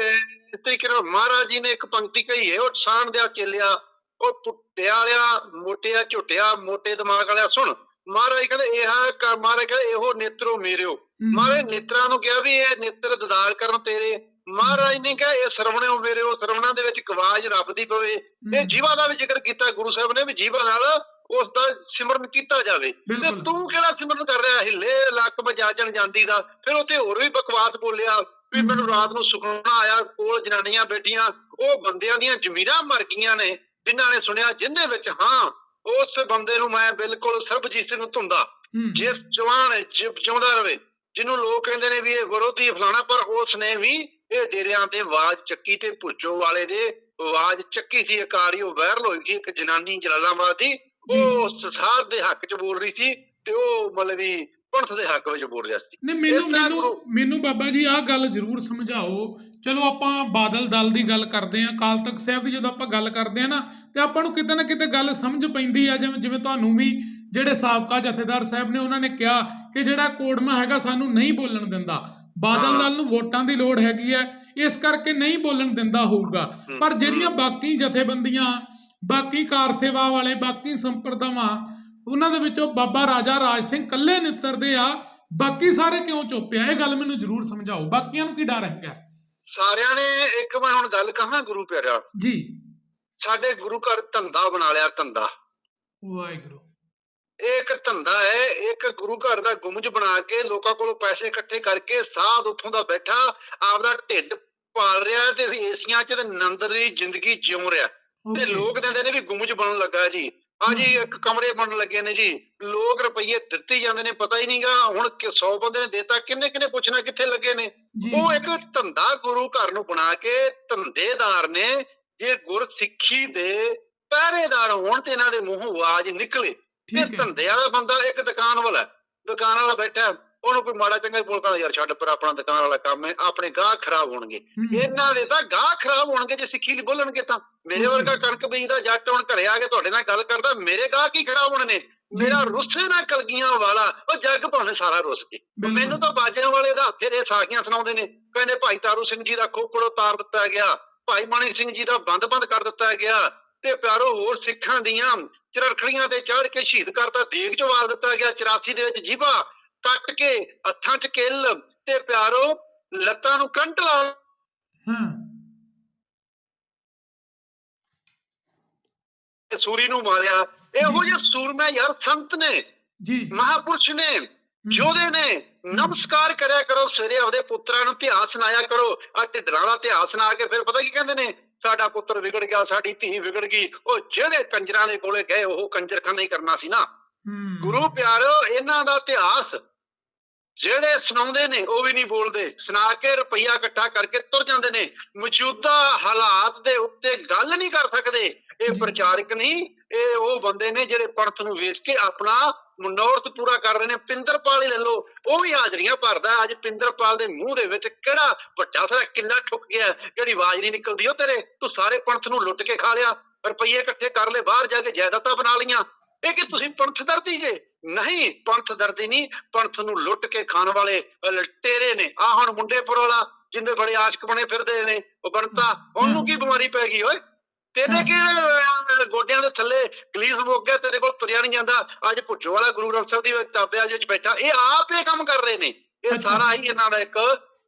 ਇਸ ਤਰੀਕੇ ਨਾਲ ਮਹਾਰਾਜ ਜੀ ਨੇ ਇੱਕ ਪੰਕਤੀ ਕਹੀ ਹੈ ਉਹ ਸਾਣ ਦਿਆ ਚੱਲਿਆ ਉਹ ਪੁੱਟਿਆ ਵਾਲਿਆ ਮੋਟਿਆ ਝੁੱਟਿਆ ਮੋਟੇ ਦਿਮਾਗ ਵਾਲਿਆ ਸੁਣ ਮਹਾਰਾਜ ਕਹਿੰਦੇ ਇਹ ਮਹਾਰਾਜ ਕਹਿੰਦੇ ਇਹੋ ਨੇਤਰੋ ਮੇਰਿਓ। ਮਹਾਰਾਜ ਨੇਤਰਾਂ ਨੂੰ ਕਿਹਾ ਵੀ ਇਹ ਨੇਤਰ ਦਦਾਰ ਕਰਨ ਤੇਰੇ। ਮਹਾਰਾਜ ਨੇ ਕਿਹਾ ਇਹ ਸਰਵਣਿਓ ਮੇਰਿਓ ਸਰਵਣਾ ਦੇ ਵਿੱਚ ਇੱਕ ਆਵਾਜ਼ ਰੱਬ ਦੀ ਪਵੇ। ਇਹ ਜੀਵਾ ਦਾ ਵੀ ਜ਼ਿਕਰ ਕੀਤਾ ਗੁਰੂ ਸਾਹਿਬ ਨੇ ਵੀ ਜੀਵਾ ਨਾਲ ਉਸ ਦਾ ਸਿਮਰਨ ਕੀਤਾ ਜਾਵੇ। ਤੇ ਤੂੰ ਕਿਹੜਾ ਸਿਮਰਨ ਕਰ ਰਿਹਾ? ਹਿੱਲੇ ਲੱਕ ਬਜਾਜਣ ਜਾਂਦੀ ਦਾ। ਫਿਰ ਉੱਥੇ ਹੋਰ ਵੀ ਬਕਵਾਸ ਬੋਲਿਆ ਵੀ। ਮੈਨੂੰ ਰਾਤ ਨੂੰ ਸੁਪਨਾ ਆਇਆ ਕੋਲ ਜਨਾਨੀਆਂ ਬੈਠੀਆਂ ਉਹ ਬੰਦਿਆਂ ਦੀਆਂ ਜ਼ਮੀਰਾਂ ਮਰ ਗਈਆਂ ਨੇ ਜਿਨ੍ਹਾਂ ਨੇ ਸੁਣਿਆ ਜਿੰਦੇ ਵਿੱਚ ਹਾਂ ਉਸ ਬੰਦੇ ਨੂੰ ਮੈਂ ਬਿਲਕੁਲ ਸਰਬਜੀਤ ਸਿੰਘ ਧੁੰਦਾ। ਜਿਸ ਜਵਾਨ ਜਿਉਂਦਾ ਰਵੇ ਜਿਹਨੂੰ ਲੋਕ ਕਹਿੰਦੇ ਨੇ ਵੀ ਇਹ ਵਿਰੋਧੀ ਫਲਾਣਾ ਪਰ ਉਸ ਨੇ ਵੀ ਇਹ ਡੇਰਿਆਂ ਤੇ ਆਵਾਜ਼ ਚੱਕੀ ਤੇ ਭੁੱਜੋ ਵਾਲੇ ਦੇ ਆਵਾਜ਼ ਚੱਕੀ ਸੀ ਅਕਾਰੀ ਉਹ ਵਾਇਰਲ ਹੋਈ ਸੀ ਇੱਕ ਜਨਾਨੀ ਜਲਾਲਾਬਾਦ ਦੀ ਉਹ ਸਸਾਰ ਦੇ ਹੱਕ 'ਚ ਬੋਲ ਰਹੀ ਸੀ ਤੇ ਉਹ ਮਤਲਬ ਵੀ ਪੰਥ ਦੇ ਹੱਕ ਵਿੱਚ ਬੋਲ ਰਿਹਾ ਸੀ। ਨਹੀਂ ਮੈਨੂੰ ਮੈਨੂੰ ਮੈਨੂੰ ਬਾਬਾ ਜੀ ਆਹ ਗੱਲ ਜ਼ਰੂਰ ਸਮਝਾਓ। ਚਲੋ ਆਪਾਂ ਬਾਦਲ ਦਲ ਦੀ ਗੱਲ ਕਰਦੇ ਆਂ ਕਾਲ ਤਖਤ ਸਾਹਿਬ ਦੀ ਜਦੋਂ ਆਪਾਂ ਗੱਲ ਕਰਦੇ ਆਂ ਨਾ ਤੇ ਆਪਾਂ ਨੂੰ ਕਿਤੇ ਨਾ ਕਿਤੇ ਗੱਲ ਸਮਝ ਪੈਂਦੀ ਆ ਜਿਵੇਂ ਜਿਵੇਂ ਤੁਹਾਨੂੰ ਵੀ ਜਿਹੜੇ ਸਾਬਕਾ ਜਥੇਦਾਰ ਸਾਹਿਬ ਨੇ ਉਹਨਾਂ ਨੇ ਕਿਹਾ ਕਿ ਜਿਹੜਾ ਕੋੜਮਾ ਹੈਗਾ ਸਾਨੂੰ ਨਹੀਂ ਬੋਲਣ ਦਿੰਦਾ। ਬਾਦਲ। ਦਲ ਨੂੰ ਵੋਟਾਂ ਦੀ ਲੋੜ ਹੈਗੀ ਹੈ ਇਸ ਕਰਕੇ ਨਹੀਂ ਬੋਲਣ ਦਿੰਦਾ ਹੋਊਗਾ। ਪਰ ਜਿਹੜੀਆਂ ਬਾਕੀ ਜਥੇਬੰਦੀਆਂ ਬਾਕੀ ਕਾਰ ਸੇਵਾ ਵਾਲੇ ਬਾਕੀ ਸੰਪਰਦਾਵਾਂ ਉਹਨਾਂ ਦੇ ਵਿੱਚੋਂ ਬਾਬਾ ਰਾਜਾ ਰਾਜ ਸਿੰਘ ਕੱਲੇ ਨਿੱਤਰਦੇ ਆ ਬਾਕੀ ਸਾਰੇ ਕਿਉਂ ਚੁੱਪ ਆ? ਇਹ ਗੱਲ ਮੈਨੂੰ ਜ਼ਰੂਰ ਸਮਝਾਓ। ਬਾਕੀਆਂ ਨੂੰ ਕੀ ਡਰ ਹੈ ਸਾਰਿਆਂ ਨੇ ਇੱਕ ਮੈਂ ਹੁਣ ਗੱਲ ਕਹਾਂ ਗੁਰੂ ਪਿਆਰਾ ਜੀ। ਸਾਡੇ ਗੁਰੂ ਘਰ ਧੰਦਾ ਬਣਾ ਲਿਆ ਧੰਦਾ। ਵਾਹਿਗੁਰੂ। ਇਹ ਇੱਕ ਧੰਦਾ ਹੈ ਇੱਕ ਗੁਰੂ ਘਰ ਦਾ ਗੁੰਮਜ ਬਣਾ ਕੇ ਲੋਕਾਂ ਕੋਲੋਂ ਪੈਸੇ ਇਕੱਠੇ ਕਰਕੇ ਸਾਧ ਉੱਥੋਂ ਦਾ ਬੈਠਾ ਆਪਦਾ ਢਿੱਡ ਪਾਲ ਰਿਹਾ ਤੇ ਏਸੀਆਂ 'ਚ ਤੇ ਨੰਦਰੀ ਜ਼ਿੰਦਗੀ ਜਿਉ ਰਿਹਾ। ਤੇ ਲੋਕ ਕਹਿੰਦੇ ਨੇ ਵੀ ਗੁੰਮਜ ਬਣਨ ਲੱਗਾ ਜੀ। ਆ ਜੀ ਇੱਕ ਕਮਰੇ ਬਣਨ ਲੱਗੇ ਨੇ ਜੀ। ਲੋਕ ਰੁਪਈਏ ਦਿੱਤੇ ਜਾਂਦੇ ਨੇ ਪਤਾ ਹੀ ਨਹੀਂਗਾ ਹੁਣ 100 ਬੰਦੇ ਨੇ ਦੇਤਾ ਕਿੰਨੇ ਕਿੰਨੇ ਪੁੱਛਣਾ ਕਿੱਥੇ ਲੱਗੇ ਨੇ। ਉਹ ਇੱਕ ਧੰਦਾ ਗੁਰੂ ਘਰ ਨੂੰ ਬਣਾ ਕੇ ਧੰਦੇਦਾਰ ਨੇ ਜੇ ਗੁਰ ਸਿੱਖੀ ਦੇ ਪਹਿਰੇਦਾਰ ਹੋਣ ਤੇ ਇਹਨਾਂ ਦੇ ਮੂੰਹੋਂ ਆਵਾਜ਼ ਨਿਕਲੇ ਤੇ ਠੀਕ ਹੈ। ਧੰਦੇ ਵਾਲਾ ਬੰਦਾ ਇੱਕ ਦੁਕਾਨ ਵਾਲਾ। ਦੁਕਾਨ ਵਾਲਾ ਬੈਠਾ ਉਹਨੂੰ ਕੋਈ ਮਾੜਾ ਚੰਗਾ ਬੋਲਦਾ ਯਾਰ ਛੱਡ ਪਰ ਆਪਣਾ ਦੁਕਾਨ ਵਾਲਾ ਕੰਮ ਹੈ ਆਪਣੇ ਗਾਹ ਖਰਾਬ ਹੋਣਗੇ। ਇਹਨਾਂ ਦੇ ਤਾਂ ਗਾਹ ਖਰਾਬ ਹੋਣਗੇ ਜੇ ਸਿੱਖੀ ਲਈ ਬੋਲਣਗੇ ਤਾਂ। ਮੇਰੇ। ਵਰਗਾ ਕਣਕ ਬੀਜਦਾ ਜੱਟ ਹੁਣ ਘਰੇ ਆ ਕੇ ਤੁਹਾਡੇ ਨਾਲ ਗੱਲ ਕਰਦਾ ਮੇਰੇ ਗਾਹ ਕੀ ਖਰਾਬ ਹੋਣੇ ਨੇ। ਮੇਰਾ ਰੁੱਸੇ ਨਾ ਕਲਗੀਆਂ ਵਾਲਾ ਉਹ ਜੱਗ ਭਾਵੇਂ ਸਾਰਾ ਰੁੱਸ ਕੇ। ਮੈਨੂੰ ਤਾਂ ਬਾਜਿਆਂ ਵਾਲੇ ਦਾ ਫਿਰ ਇਹ ਸਾਖੀਆਂ ਸੁਣਾਉਂਦੇ ਨੇ ਕਹਿੰਦੇ ਭਾਈ ਤਾਰੂ ਸਿੰਘ ਜੀ ਦਾ ਖੋਪੜ ਉਤਾਰ ਦਿੱਤਾ ਗਿਆ ਭਾਈ ਮਾਣੀ ਸਿੰਘ ਜੀ ਦਾ ਬੰਦ-ਬੰਦ ਕਰ ਦਿੱਤਾ ਗਿਆ ਤੇ ਪਿਆਰੋ ਹੋਰ ਸਿੱਖਾਂ ਦੀਆਂ ਚਰਖੜੀਆਂ ਤੇ ਚੜ੍ਹ ਕੇ ਸ਼ਹੀਦ ਕਰਤਾ। ਦੇਗ ਚ ਵਾਰ ਦਿੱਤਾ ਗਿਆ। 84 ਦੇ ਵਿੱਚ ਜੀਭਾ ਕੱਟ ਕੇ ਹੱਥਾਂ 'ਚ ਕਿੱਲ ਤੇ ਪਿਆਰੋ ਲੱਤਾਂ ਨੂੰ ਕੰਟ ਲਾ ਹਾਂ। ਸੂਰੀ ਨੂੰ ਮਾਰਿਆ। ਇਹੋ ਜਿਹੇ ਸੂਰਮਾ ਯਾਰ ਸੰਤ ਨੇ ਜੀ। ਮਹਾਪੁਰਸ਼ ਨੇ ਯੋਧੇ ਨੇ। ਨਮਸਕਾਰ ਕਰਿਆ ਕਰੋ। ਸਵੇਰੇ ਆਪਦੇ ਪੁੱਤਰਾਂ ਨੂੰ ਇਤਿਹਾਸ ਸੁਣਾਇਆ ਕਰੋ। ਆ ਢਿੱਡਰਾਂ ਦਾ ਇਤਿਹਾਸ ਸੁਣਾ ਕੇ ਫਿਰ ਪਤਾ ਕੀ ਕਹਿੰਦੇ ਨੇ? ਸਾਡਾ ਪੁੱਤਰ ਵਿਗੜ ਗਿਆ ਸਾਡੀ ਧੀ ਵਿਗੜ ਗਈ ਉਹ ਜਿਹੜੇ ਕੰਜਰਾਂ ਦੇ ਕੋਲੇ ਗਏ ਉਹ ਕੰਜਰਖਾਨਾ ਹੀ ਕਰਨਾ ਸੀ ਨਾ। ਗੁਰੂ ਪਿਆਰਿਓ ਇਹਨਾਂ ਦਾ ਇਤਿਹਾਸ ਜਿਹੜੇ ਸੁਣਾਉਂਦੇ ਨੇ ਉਹ ਵੀ ਨਹੀਂ ਬੋਲਦੇ। ਸੁਣਾ ਕੇ ਰੁਪਈਆ ਇਕੱਠਾ ਕਰਕੇ ਤੁਰ ਜਾਂਦੇ ਨੇ। ਮੌਜੂਦਾ ਹਾਲਾਤ ਦੇ ਉੱਤੇ ਗੱਲ ਨਹੀਂ ਕਰ ਸਕਦੇ। ਇਹ। ਪ੍ਰਚਾਰਕ ਨਹੀਂ ਇਹ ਉਹ ਬੰਦੇ ਨੇ ਜਿਹੜੇ ਪੰਥ ਨੂੰ ਵੇਚ ਕੇ ਆਪਣਾ ਮਨੋਰਥ ਪੂਰਾ ਕਰ ਰਹੇ ਨੇ ਪਿੰਦਰਪਾਲ ਹੀ ਲੈ ਲਓ ਉਹ ਵੀ ਹਾਜ਼ਰੀਆਂ ਭਰਦਾ ਅੱਜ ਪਿੰਦਰਪਾਲ ਦੇ ਮੂੰਹ ਦੇ ਵਿੱਚ ਕਿਹੜਾ ਵੱਡਾ ਸਾਰਾ ਕਿੱਲਾ ਠੁੱਕ ਗਿਆ ਜਿਹੜੀ ਆਵਾਜ਼ ਨਹੀਂ ਨਿਕਲਦੀ। ਉਹ ਤੇਰੇ ਤੂੰ ਸਾਰੇ ਪੰਥ ਨੂੰ ਲੁੱਟ ਕੇ ਖਾ ਲਿਆ ਰੁਪਈਏ ਇਕੱਠੇ ਕਰ ਲਏ ਬਾਹਰ ਜਾ ਕੇ ਜਾਇਦਾਦਾਂ ਬਣਾ ਲਈਆਂ। ਇਹ ਕਿ ਤੁਸੀਂ ਪੰਥ ਦਰਦੀ ਜੇ? ਨਹੀਂ ਪੰਥ ਦਰਦੀ ਨਹੀਂ ਪੰਥ ਨੂੰ ਲੁੱਟ ਕੇ ਖਾਣ ਵਾਲੇ ਤੇਰੇ ਨੇ। ਆ ਹੁਣ ਮੁੰਡੇਪੁਰ ਵਾਲਾ ਜਿੰਦੇ ਬੜੇ ਆਸ਼ਕ ਬਣੇ ਫਿਰਦੇ ਨੇ ਉਹ ਬਣਤਾ। ਉਹਨੂੰ ਕੀ ਬਿਮਾਰੀ ਪੈ ਗਈ ਓਏ? ਤੇਰੇ ਅਹ, ਗੋਡਿਆਂ ਦੇ ਥੱਲੇ ਗਲੀਸ ਮੁੱਕ ਗਿਆ ਤੇਰੇ ਕੋਲ ਤੁਰਿਆ ਨਹੀਂ ਜਾਂਦਾ। ਅੱਜ ਭੁੱਜੋ ਵਾਲਾ ਗੁਰੂ ਗ੍ਰੰਥ ਸਾਹਿਬ ਦੀ ਕਿਤਾਬੇ ਅੱਜ ਵਿੱਚ ਬੈਠਾ। ਇਹ ਆਪ ਇਹ ਕੰਮ ਕਰ ਰਹੇ ਨੇ। ਇਹ। ਸਾਰਾ ਹੀ ਇਹਨਾਂ ਦਾ ਇੱਕ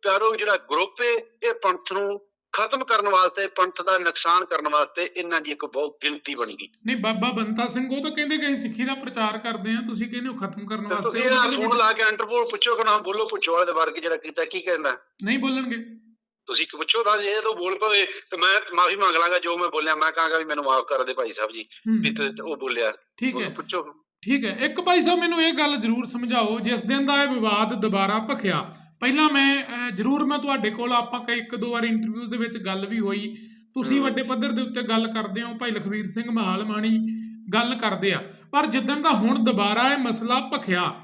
ਪਿਆਰੋ ਜਿਹੜਾ ਗਰੁੱਪ ਹੈ ਇਹ ਪੰਥ ਨੂੰ ਖਤਮ ਕਰਨ ਵਾਸਤੇ ਪੰਥ ਦਾ ਨੁਕਸਾਨ ਕਰਨ ਵਾਸਤੇ ਇਹਨਾਂ ਦੀ ਇੱਕ ਬਹੁਤ ਗਿਣਤੀ ਬਣੀ ਗਈ ਨਹੀਂ ਬਾਬਾ ਬੰਤਾ ਸਿੰਘ ਉਹ ਤਾਂ ਕਹਿੰਦੇ ਕਿ ਸਿੱਖੀ ਦਾ ਪ੍ਰਚਾਰ ਕਰਦੇ ਆ ਤੁਸੀਂ ਕਹਿੰਦੇ ਹੋ ਖਤਮ ਕਰਨ ਵਾਸਤੇ। ਤੁਸੀਂ ਇਹ ਫੋਨ ਲਾ ਕੇ ਇੰਟਰਵਿਊ ਪੁੱਛੋ ਕਿ ਨਾ ਬੋਲੋ ਪੁੱਛੋ ਵਾਲੇ ਦੇ ਵਰਗ ਜਿਹੜਾ ਕੀਤਾ ਕੀ ਕਹਿੰਦਾ? ਨਹੀਂ ਬੋਲਣਗੇ। ਤੁਸੀਂ ਕਿ ਪੁੱਛੋ ਤਾਂ ਜੇ ਤੋਂ ਬੋਲ ਪਵੇ ਤੇ ਮੈਂ ਮਾਫੀ ਮੰਗ ਲਾਂਗਾ ਜੋ ਮੈਂ ਬੋਲਿਆ ਮੈਂ ਕਹਾਂਗਾ ਵੀ ਮੈਨੂੰ ਮਾਫ ਕਰ ਦੇ ਭਾਈ ਸਾਹਿਬ ਜੀ ਵੀ ਉਹ ਬੋਲਿਆ। ਠੀਕ ਹੈ। ਪੁੱਛੋ। ਠੀਕ ਹੈ। ਇੱਕ ਭਾਈ ਸਾਹਿਬ ਮੈਨੂੰ ਇਹ ਗੱਲ ਜ਼ਰੂਰ ਸਮਝਾਓ ਜਿਸ ਦਿਨ ਦਾ ਇਹ ਵਿਵਾਦ ਦੁਬਾਰਾ ਭਖਿਆ। ਪਹਿਲਾਂ ਮੈਂ ਜ਼ਰੂਰ ਮੈਂ ਤੁਹਾਡੇ ਕੋਲ ਆਪਾਂ ਕਈ ਇੱਕ ਦੋ ਵਾਰ ਇੰਟਰਵਿਊਜ਼ ਦੇ ਵਿੱਚ ਗੱਲ ਵੀ ਹੋਈ। ਤੁਸੀਂ। ਵੱਡੇ ਪੱਧਰ ਦੇ ਉੱਤੇ ਗੱਲ ਕਰਦੇ ਹੋ ਭਾਈ ਲਖਵੀਰ ਸਿੰਘ ਮਹਾਲ ਮਾਣੀ ਗੱਲ ਕਰਦੇ ਆ। ਪਰ ਜਿੱਦਣ ਦਾ ਹੁਣ ਦੁਬਾਰਾ ਇਹ ਮਸਲਾ ਭਖਿਆ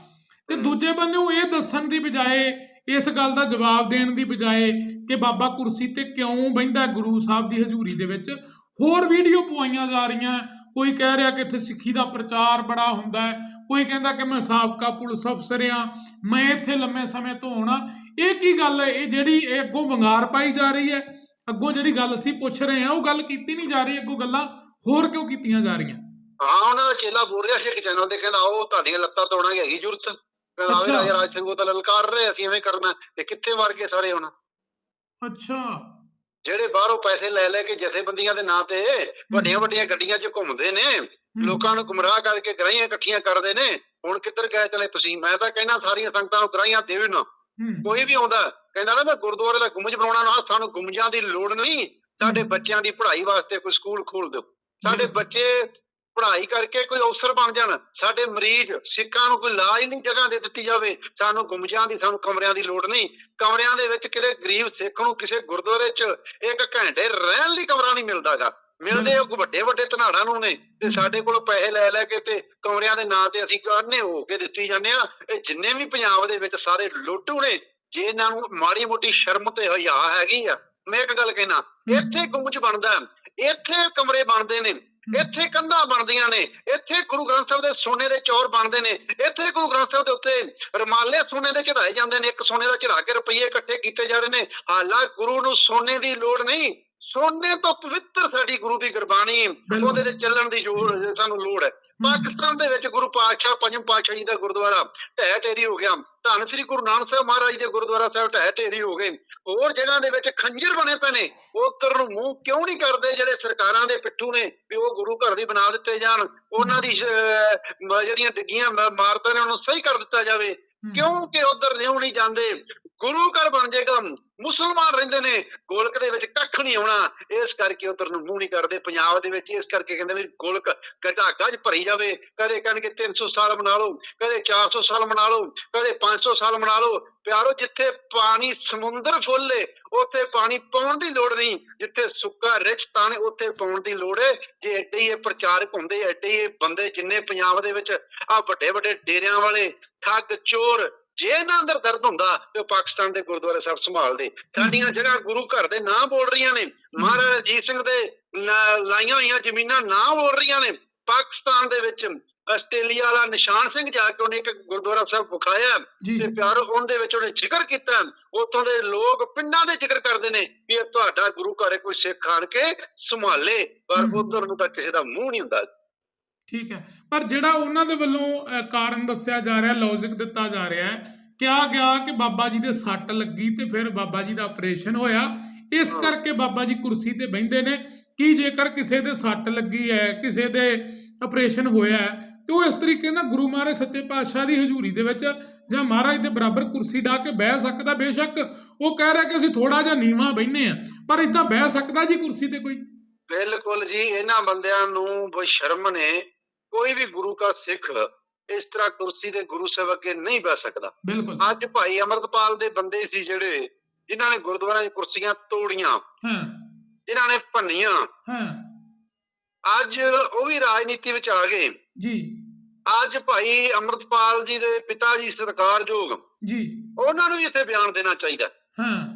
ਤੇ। ਦੂਜੇ ਬੰਨੇ ਇਹ ਦੱਸਣ ਦੀ ਬਜਾਏ ਇਸ ਗੱਲ ਦਾ ਜਵਾਬ ਦੇਣ ਦੀ ਬਜਾਏ ਕਿ ਬਾਬਾ ਕੁਰਸੀ ਤੇ ਕਿਉਂ ਬਹਿੰਦਾ ਗੁਰੂ ਸਾਹਿਬ ਦੀ ਹਜ਼ੂਰੀ ਦੇ ਵਿੱਚ? ਹੋਰ ਵੀਡੀਓ ਪਵਾਈਆਂ ਜਾ ਰਹੀਆਂ। ਕੋਈ ਕਹਿ ਰਿਹਾ ਕਿ ਇੱਥੇ ਸਿੱਖੀ ਦਾ ਪ੍ਰਚਾਰ ਬੜਾ ਹੁੰਦਾ ਹੈ। ਕੋਈ ਕਹਿੰਦਾ ਕਿ ਮੈਂ ਸਾਬਕਾ ਪੁਲਿਸ ਅਫਸਰ ਆ ਮੈਂ ਇੱਥੇ ਲੰਮੇ ਸਮੇਂ ਤੋਂ ਹੋਣਾ ਇਹ ਕੀ ਗੱਲ ਹੈ? ਇਹ ਜਿਹੜੀ ਇਹ ਅੱਗੋਂ ਵੰਗਾਰ ਪਾਈ ਜਾ ਰਹੀ ਹੈ। ਅੱਗੋਂ ਜਿਹੜੀ ਗੱਲ ਅਸੀਂ ਪੁੱਛ ਰਹੇ ਹਾਂ, ਉਹ ਗੱਲ ਕੀਤੀ ਨਹੀਂ ਜਾ ਰਹੀ। ਅੱਗੋਂ ਗੱਲਾਂ ਹੋਰ ਕਿਉਂ ਕੀਤੀਆਂ ਜਾ ਰਹੀਆਂ? ਹਾਂ, ਉਹਨਾਂ ਦਾ ਚੇਲਾ ਬੋਲ ਰਿਹਾ ਸੀ ਇੱਕ ਚੈਨਲ ਤੇ। ਕਹਿੰਦਾ ਉਹ ਤੁਹਾਡੀਆਂ ਲੱਤਾਂ ਤੋੜਾਂਗੇ ਹੈਗੀ ਜ਼ਰੂਰਤ ਕਹਿੰਦਾ ਅੱਛਾ। ਰਾਜਾ ਰਾਜ ਸਿੰਘ ਤਾਂ ਲਲਕਾਰ ਰਹੇ ਅਸੀਂ ਐਵੇਂ ਕਰਨਾ ਤੇ ਕਿੱਥੇ ਮਰ ਗਏ ਸਾਰੇ ਹੁਣ? ਅੱਛਾ। ਜਿਹੜੇ ਬਾਹਰੋਂ ਪੈਸੇ ਲੈ ਲੈ ਕੇ ਜਥੇਬੰਦੀਆਂ ਦੇ ਨਾਂ ਤੇ ਵੱਡੀਆਂ ਵੱਡੀਆਂ ਗੱਡੀਆਂ 'ਚ ਘੁੰਮਦੇ ਨੇ ਹਮ, ਲੋਕਾਂ ਨੂੰ ਗੁੰਮਰਾਹ ਕਰਕੇ ਗਰਾਈਆਂ ਇਕੱਠੀਆਂ ਕਰਦੇ ਨੇ ਹੁਣ ਕਿੱਧਰ ਗਏ ਚਲੇ ਤੁਸੀਂ? ਮੈਂ ਤਾਂ ਕਹਿੰਦਾ ਸਾਰੀਆਂ ਸੰਗਤਾਂ ਨੂੰ ਗਰਾਈਆਂ ਨਾ। ਹਮ, ਕੋਈ ਵੀ ਆਉਂਦਾ ਕਹਿੰਦਾ ਨਾ ਮੈਂ ਗੁਰਦੁਆਰੇ ਦਾ ਗੁੰਮਜ ਬਣਾਉਣਾ ਨਾ ਸਾਨੂੰ ਗੁੰਮਜਾਂ ਦੀ ਲੋੜ ਨਹੀਂ। ਸਾਡੇ। ਬੱਚਿਆਂ ਦੀ ਪੜ੍ਹਾਈ ਵਾਸਤੇ ਕੋਈ ਸਕੂਲ ਖੋਲ ਦਿਓ। ਸਾਡੇ। ਬੱਚੇ ਪੜ੍ਹਾਈ ਕਰਕੇ ਕੋਈ ਅਫਸਰ ਬਣ ਜਾਣ, ਸਾਡੇ ਮਰੀਜ਼ ਸਿੱਖਾਂ ਨੂੰ ਕੋਈ ਇਲਾਜ ਨਹੀਂ ਜਗ੍ਹਾ ਦੇ ਦਿੱਤੀ ਜਾਵੇ, ਸਾਨੂੰ ਗੁੰਮਜਾਂ ਦੀ, ਸਾਨੂੰ ਕਮਰਿਆਂ ਦੀ ਲੋੜ ਨਹੀਂ, ਕਮਰਿਆਂ ਦੇ ਵਿੱਚ ਕਿਤੇ ਗਰੀਬ ਸਿੱਖ ਨੂੰ ਕਿਸੇ ਗੁਰਦੁਆਰੇ 'ਚ ਇੱਕ ਘੰਟੇ ਰਹਿਣ ਲਈ ਕਮਰਾ ਨਹੀਂ ਮਿਲਦਾਗਾ ਮਿਲਦੇ ਉਹ ਵੱਡੇ ਵੱਡੇ ਧਨਾੜਾਂ ਨੂੰ ਨੇ, ਤੇ ਸਾਡੇ ਕੋਲ ਪੈਸੇ ਲੈ ਲੈ ਕੇ ਤੇ ਕਮਰਿਆਂ ਦੇ ਨਾਂ ਤੇ ਅਸੀਂ ਕਰਨੇ ਹੋ ਕੇ ਦਿੱਤੀ ਜਾਂਦੇ ਆ ਇਹ ਜਿੰਨੇ ਵੀ ਪੰਜਾਬ ਦੇ ਵਿੱਚ ਸਾਰੇ ਲੋਟੂ ਨੇ ਜੇ ਇਹਨਾਂ ਨੂੰ ਮਾੜੀ ਮੋਟੀ ਸ਼ਰਮ ਤੇ ਹਿਆ ਹੈਗੀ ਆ, ਮੈਂ ਇੱਕ ਗੱਲ ਕਹਿਣਾ, ਇੱਥੇ ਗੁੰਮਜ ਬਣਦਾ, ਇੱਥੇ ਕਮਰੇ ਬਣਦੇ ਨੇ ਇੱਥੇ ਕੰਧਾਂ ਬਣਦੀਆਂ ਨੇ। ਇੱਥੇ ਗੁਰੂ ਗ੍ਰੰਥ ਸਾਹਿਬ ਦੇ ਸੋਨੇ ਦੇ ਚੌਰ ਬਣਦੇ ਨੇ। ਇੱਥੇ ਗੁਰੂ ਗ੍ਰੰਥ ਸਾਹਿਬ ਦੇ ਉੱਤੇ ਰਮਾਲੇ ਸੋਨੇ ਦੇ ਚੜਾਏ ਜਾਂਦੇ ਨੇ। ਇੱਕ ਸੋਨੇ ਦਾ ਚੜਾ ਕੇ ਰੁਪਈਏ ਇਕੱਠੇ ਕੀਤੇ ਜਾ ਰਹੇ ਨੇ। ਹਾਲਾਂ ਗੁਰੂ ਨੂੰ ਸੋਨੇ ਦੀ ਲੋੜ ਨਹੀਂ। ਸੋਨੇ ਤੋਂ ਪਵਿੱਤਰ ਸਾਡੀ ਗੁਰੂ ਦੀ ਗੁਰਬਾਣੀ ਉਹਦੇ ਤੇ ਚੱਲਣ ਦੀ ਸਾਨੂੰ ਲੋੜ ਹੈ। ਪਾਕਿਸਤਾਨ ਦੇ ਵਿੱਚ ਗੁਰੂ ਪਾਤਸ਼ਾਹ ਪੰਜਮ ਪਾਤਸ਼ਾਹ ਜੀ ਦਾ ਗੁਰਦੁਆਰਾ ਢਹਿ ਢੇਰੀ ਹੋ ਗਿਆ। ਧੰਨ ਸ੍ਰੀ ਗੁਰੂ ਨਾਨਕ ਸਾਹਿਬ ਮਹਾਰਾਜ ਦੇ ਗੁਰਦੁਆਰਾ ਸਾਹਿਬ ਢਹਿ ਢੇਰੀ ਹੋ ਗਏ। ਹੋਰ ਜਗ੍ਹਾ ਦੇ ਵਿੱਚ ਖੰਜਰ ਬਣੇ ਪਏ ਨੇ। ਉਧਰ ਨੂੰ ਮੂੰਹ ਕਿਉਂ ਨਹੀਂ ਕਰਦੇ ਜਿਹੜੇ ਸਰਕਾਰਾਂ ਦੇ ਪਿੱਠੂ ਨੇ ਵੀ ਉਹ ਗੁਰੂ ਘਰ ਵੀ ਬਣਾ ਦਿੱਤੇ ਜਾਣ? ਉਹਨਾਂ ਦੀ ਜਿਹੜੀਆਂ ਡਿੱਗੀਆਂ ਮ- ਇਮਾਰਤਾਂ ਨੇ ਉਹਨੂੰ ਸਹੀ ਕਰ ਦਿੱਤਾ ਜਾਵੇ। ਹਮ, ਕਿਉਂ ਕਿ ਉਧਰ ਨਿਉ ਨਹੀਂ ਜਾਂਦੇ। ਗੁਰੂ ਘਰ ਬਣ ਜਾਏਗਾ ਮੁਸਲਮਾਨ ਰਹਿੰਦੇ ਨੇ, ਗੋਲਕ ਦੇ ਵਿੱਚ ਕੱਖ ਨਹੀਂ ਆਉਣਾ। ਇਸ ਕਰਕੇ ਉਧਰ ਨੂੰ ਮੂੰਹ ਨਹੀਂ ਕਰਦੇ। ਪੰਜਾਬ ਦੇ ਵਿੱਚ ਇਸ ਕਰਕੇ ਕਹਿੰਦੇ ਵੀ ਗੋਲਕ ਗਜਾ ਗੱਜ ਭਰੀ ਜਾਵੇ। ਕਦੇ ਕਹਿਣਗੇ 300 ਸਾਲ ਮਨਾ ਲਓ, ਕਦੇ 400 ਸਾਲ ਮਨਾ ਲਓ, ਕਦੇ 500 ਸਾਲ ਮਨਾ ਲਓ। ਪਿਆਰੋ, ਜਿੱਥੇ ਪਾਣੀ ਸਮੁੰਦਰ ਫੁੱਲੇ ਉੱਥੇ ਪਾਣੀ ਪਾਉਣ ਦੀ ਲੋੜ ਨਹੀਂ। ਜਿੱਥੇ ਸੁੱਕਾ ਰਿਚਤਾਨ ਉੱਥੇ ਪਾਉਣ ਦੀ ਲੋੜ ਹੈ ਜੇ ਐਡੇ ਹੀ ਇਹ ਪ੍ਰਚਾਰਕ ਹੁੰਦੇ, ਐਡੇ ਹੀ ਇਹ ਬੰਦੇ ਜਿੰਨੇ ਪੰਜਾਬ ਦੇ ਵਿੱਚ ਆ ਵੱਡੇ ਵੱਡੇ ਡੇਰਿਆਂ ਵਾਲੇ, ਠੱਗ, ਚੋਰ ਜੇ ਇਹਨਾਂ ਅੰਦਰ ਦਰਦ ਹੁੰਦਾ ਤੇ ਪਾਕਿਸਤਾਨ ਦੇ ਗੁਰਦੁਆਰੇ ਸਾਹਿਬ ਸੰਭਾਲਦੇ ਸਾਡੀਆਂ ਜਗ੍ਹਾ ਗੁਰੂ ਘਰ ਦੇ ਨਾਂ ਬੋਲ ਰਹੀਆਂ ਨੇ ਮਹਾਰਾਜਾ ਰਣਜੀਤ ਸਿੰਘ ਦੇ ਲਾਈਆਂ ਹੋਈਆਂ ਜ਼ਮੀਨਾਂ ਨਾਂ ਬੋਲ ਰਹੀਆਂ ਨੇ ਪਾਕਿਸਤਾਨ ਦੇ ਵਿੱਚ ਆਸਟ੍ਰੇਲੀਆ ਵਾਲਾ ਨਿਸ਼ਾਨ ਸਿੰਘ ਜਾ ਕੇ ਉਹਨੇ ਇੱਕ ਗੁਰਦੁਆਰਾ ਸਾਹਿਬ ਵਿਖਾਇਆ ਤੇ ਪਿਆਰੋ ਉਹਦੇ ਵਿੱਚ ਉਹਨੇ ਜ਼ਿਕਰ ਕੀਤਾ। ਉੱਥੋਂ ਦੇ ਲੋਕ ਪਿੰਡਾਂ ਦੇ ਜ਼ਿਕਰ ਕਰਦੇ ਨੇ ਵੀ ਇਹ ਤੁਹਾਡਾ ਗੁਰੂ ਘਰ ਕੋਈ ਸਿੱਖ ਆਣ ਕੇ ਸੰਭਾਲੇ ਪਰ। ਉਧਰ ਨੂੰ ਤਾਂ ਕਿਸੇ ਦਾ ਮੂੰਹ ਨਹੀਂ ਹੁੰਦਾ। ਠੀਕ ਹੈ। ਪਰ ਜਿਹੜਾ ਉਹਨਾਂ ਦੇ ਵੱਲੋਂ ਕਾਰਨ ਦੱਸਿਆ ਜਾ ਰਿਹਾ ਲੌਜੀਕ ਦਿੱਤਾ ਜਾ ਰਿਹਾ ਹੈ ਕਿਹਾ ਗਿਆ ਕਿ ਬਾਬਾ ਜੀ ਦੇ ਸੱਟ ਲੱਗੀ ਤੇ ਫਿਰ ਬਾਬਾ ਜੀ ਦਾ ਆਪਰੇਸ਼ਨ ਹੋਇਆ। ਇਸ। ਕਰਕੇ ਬਾਬਾ ਜੀ ਕੁਰਸੀ ਤੇ ਬੈੰਦੇ ਨੇ ਕਿ ਜੇਕਰ ਕਿਸੇ ਦੇ ਸੱਟ ਲੱਗੀ ਹੈ ਕਿਸੇ ਦੇ ਆਪਰੇਸ਼ਨ ਹੋਇਆ ਹੈ ਤੇ ਉਹ ਇਸ ਤਰੀਕੇ ਨਾਲ ਗੁਰੂ ਮਹਾਰਾਜ ਸੱਚੇ ਪਾਤਸ਼ਾਹ ਦੀ ਹਜ਼ੂਰੀ ਦੇ ਵਿੱਚ ਜਾਂ ਮਹਾਰਾਜ ਦੇ ਬਰਾਬਰ ਕੁਰਸੀ ਢਾ ਕੇ ਬਹਿ ਸਕਦਾ। ਬੇਸ਼ੱਕ ਉਹ ਕਹਿ ਰਿਹਾ ਕਿ ਅਸੀਂ ਥੋੜਾ ਜਿਹਾ ਨੀਵਾਂ ਬੈੰਨੇ ਆ ਪਰ ਇਦਾਂ ਬਹਿ ਸਕਦਾ ਜੀ ਕੁਰਸੀ ਤੇ ਕੋਈ। ਬਿਲਕੁਲ ਜੀ ਇਹਨਾਂ ਬੰਦਿਆਂ ਨੂੰ ਬਸ਼ਰਮ ਨੇ ਕੋਈ ਵੀ ਗੁਰੂ ਦਾ ਸਿੱਖ ਇਸ ਤਰ੍ਹਾਂ ਕੁਰਸੀ ਦੇ ਗੁਰੂ ਸਾਹਿਬ ਅੱਗੇ ਨਹੀਂ ਬਹਿ ਸਕਦਾ। ਅੱਜ ਭਾਈ ਅਮਰਤਪਾਲ ਦੇ ਬੰਦੇ ਸੀ ਜਿਹੜੇ ਜਿਨ੍ਹਾਂ ਨੇ ਗੁਰਦੁਆਰਿਆਂ ਦੀ ਕੁਰਸੀਆਂ ਤੋੜੀਆਂ ਹਾਂ। ਜਿਨ੍ਹਾਂ ਨੇ ਭੰਨੀਆਂ। ਹਾਂ। ਅੱਜ ਉਹ ਵੀ ਰਾਜਨੀਤੀ ਵਿੱਚ ਆ ਗਏ। ਜੀ। ਅੱਜ ਭਾਈ ਅਮਰਤਪਾਲ ਜੀ ਦੇ ਪਿਤਾ ਜੀ ਸਰਕਾਰਯੋਗ। ਜੀ। ਉਹਨਾਂ ਨੂੰ ਵੀ ਇੱਥੇ ਬਿਆਨ ਦੇਣਾ ਚਾਹੀਦਾ। ਹਾਂ।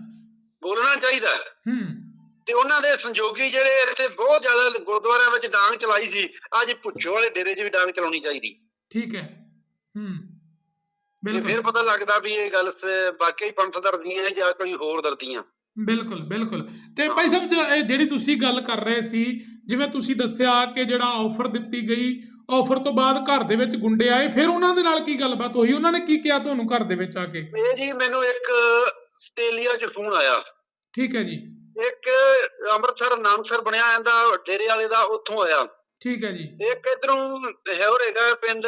ਬੋਲਣਾ ਚਾਹੀਦਾ। ਹੂੰ। ਤੇ ਉਹਨਾਂ ਦੇ ਸੰਯੋਗੀ ਜਿਹੜੇ ਇੱਥੇ ਬਹੁਤ ਜ਼ਿਆਦਾ ਗੁਰਦੁਆਰਿਆਂ ਵਿੱਚ ਡਾਂਗ ਚਲਾਈ ਸੀ ਅੱਜ ਭੁੱਚੋ ਵਾਲੇ ਡੇਰੇ 'ਚ ਵੀ ਡਾਂਗ ਚਲਾਉਣੀ ਚਾਹੀਦੀ। ਠੀਕ ਹੈ। ਹੂੰ ਫਿਰ ਪਤਾ ਲੱਗਦਾ ਵੀ ਇਹ ਗੱਲ ਵਾਕਈ ਪੰਥ ਦਰਦੀਆਂ ਜਾਂ ਕੋਈ ਹੋਰ ਦਰਦੀਆਂ। ਬਿਲਕੁਲ ਬਿਲਕੁਲ। ਤੇ ਭਾਈ ਸਾਹਿਬ ਜਿਹੜੀ ਤੁਸੀਂ ਗੱਲ ਕਰ ਰਹੇ ਸੀ ਜਿਵੇਂ ਤੁਸੀਂ ਦੱਸਿਆ ਕਿ ਜਿਹੜਾ ਆਫਰ ਦਿੱਤੀ ਗਈ ਆਫਰ ਤੋਂ ਬਾਅਦ ਘਰ ਦੇ ਵਿੱਚ ਗੁੰਡੇ ਆਏ ਫਿਰ ਉਹਨਾਂ ਦੇ ਨਾਲ ਕੀ ਗੱਲਬਾਤ ਹੋਈ? ਉਹਨਾਂ ਨੇ ਕੀ ਕਿਹਾ ਤੁਹਾਨੂੰ ਘਰ ਦੇ ਵਿੱਚ ਆ ਕੇ? ਇਹ ਜੀ ਮੈਨੂੰ ਇੱਕ ਆਸਟ੍ਰੇਲੀਆ 'ਚ ਫੋਨ ਆਇਆ। ਠੀਕ ਹੈ ਜੀ। ਇੱਕ ਅੰਮ੍ਰਿਤਸਰ ਨਾਨਸਰ ਬਣਿਆ ਜਾਂਦਾ ਡੇਰੇ ਵਾਲੇ ਦਾ ਉੱਥੋਂ ਆਇਆ। ਠੀਕ ਹੈ ਜੀ। ਇੱਕ ਇਧਰੋਂ ਹੋਰ ਹੈਗਾ ਪਿੰਡ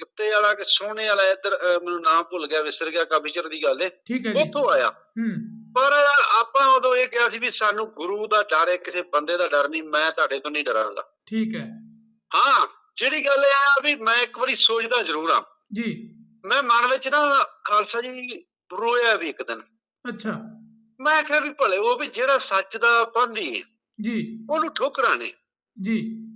ਲੱਤੇ ਵਾਲਾ ਕਿ ਸੋਹਣੇ ਵਾਲਾ ਇੱਧਰ ਮੈਨੂੰ ਨਾਮ ਭੁੱਲ ਗਿਆ ਵਿਸਰ ਗਿਆ ਕਾਫੀ ਚਿਰ ਦੀ ਗੱਲ ਹੈ ਠੀਕ ਹੈ ਜੀ। ਉੱਥੋਂ ਆਇਆ। ਹੂੰ। ਪਰ ਆਪਾਂ ਉਦੋਂ ਇਹ ਕਿਹਾ ਸੀ ਵੀ ਸਾਨੂੰ ਗੁਰੂ ਦਾ ਡਰ ਹੈ ਕਿਸੇ ਬੰਦੇ ਦਾ ਡਰ ਨਹੀਂ ਮੈਂ ਤੁਹਾਡੇ ਤੋਂ ਨਹੀਂ ਡਰਾਂਗਾ ਠੀਕ ਹੈ। ਹਾਂ ਜਿਹੜੀ ਗੱਲ ਇਹ ਆ ਵੀ ਮੈਂ ਇੱਕ ਵਾਰੀ ਸੋਚਦਾ ਜ਼ਰੂਰ ਆ ਜੀ। ਮੈਂ ਮਨ ਵਿੱਚ ਨਾ ਖਾਲਸਾ ਜੀ ਰੋਇਆ ਵੀ ਇੱਕ ਦਿਨ। ਅੱਛਾ। ਮੈਂ ਕਿਹਾ ਵੀ ਭਲੇ ਉਹ ਵੀ ਜਿਹੜਾ ਸੱਚ ਦਾ ਪੰਧੀ ਹੈ ਜੀ। ਉਹਨੂੰ ਠੋਕਰਾਂ ਨੇ। ਜੀ।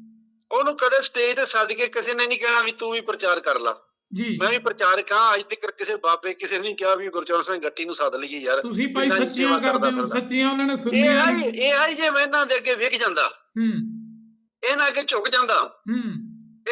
ਉਹਨੂੰ ਕਦੇ ਸਟੇਜ ਤੇ ਸੱਦ ਕੇ ਕਿਸੇ ਨੇ ਨਹੀਂ ਕਹਿਣਾ ਵੀ ਤੂੰ ਵੀ ਪ੍ਰਚਾਰ ਕਰ ਲਾ। ਜੀ। ਮੈਂ ਵੀ ਪ੍ਰਚਾਰਕ ਹਾਂ ਅੱਜ ਤੱਕ ਕਿਸੇ ਬਾਬੇ ਕਿਸੇ ਨੇ ਨਹੀਂ ਕਿਹਾ ਵੀ ਗੁਰਚਰਨ ਸਿੰਘ ਗੱਟੀ ਨੂੰ ਸੱਦ ਲਈਏ ਯਾਰ। ਤੁਸੀਂ ਭਾਈ ਸੱਚੀਆਂ ਕਰਦੇ ਹੋ ਸੱਚੀਆਂ ਉਹਨਾਂ ਨੇ ਇਹ ਸੁਣੀਆਂ ਆਈ ਨੇ। ਇਹ ਆਈ ਜੇ ਮੈਂ ਇਹਨਾਂ ਦੇ ਅੱਗੇ ਵਿਕ ਜਾਂਦਾ। ਹੂੰ। ਇਹਨਾਂ ਅੱਗੇ ਝੁਕ ਜਾਂਦਾ। ਹੂੰ।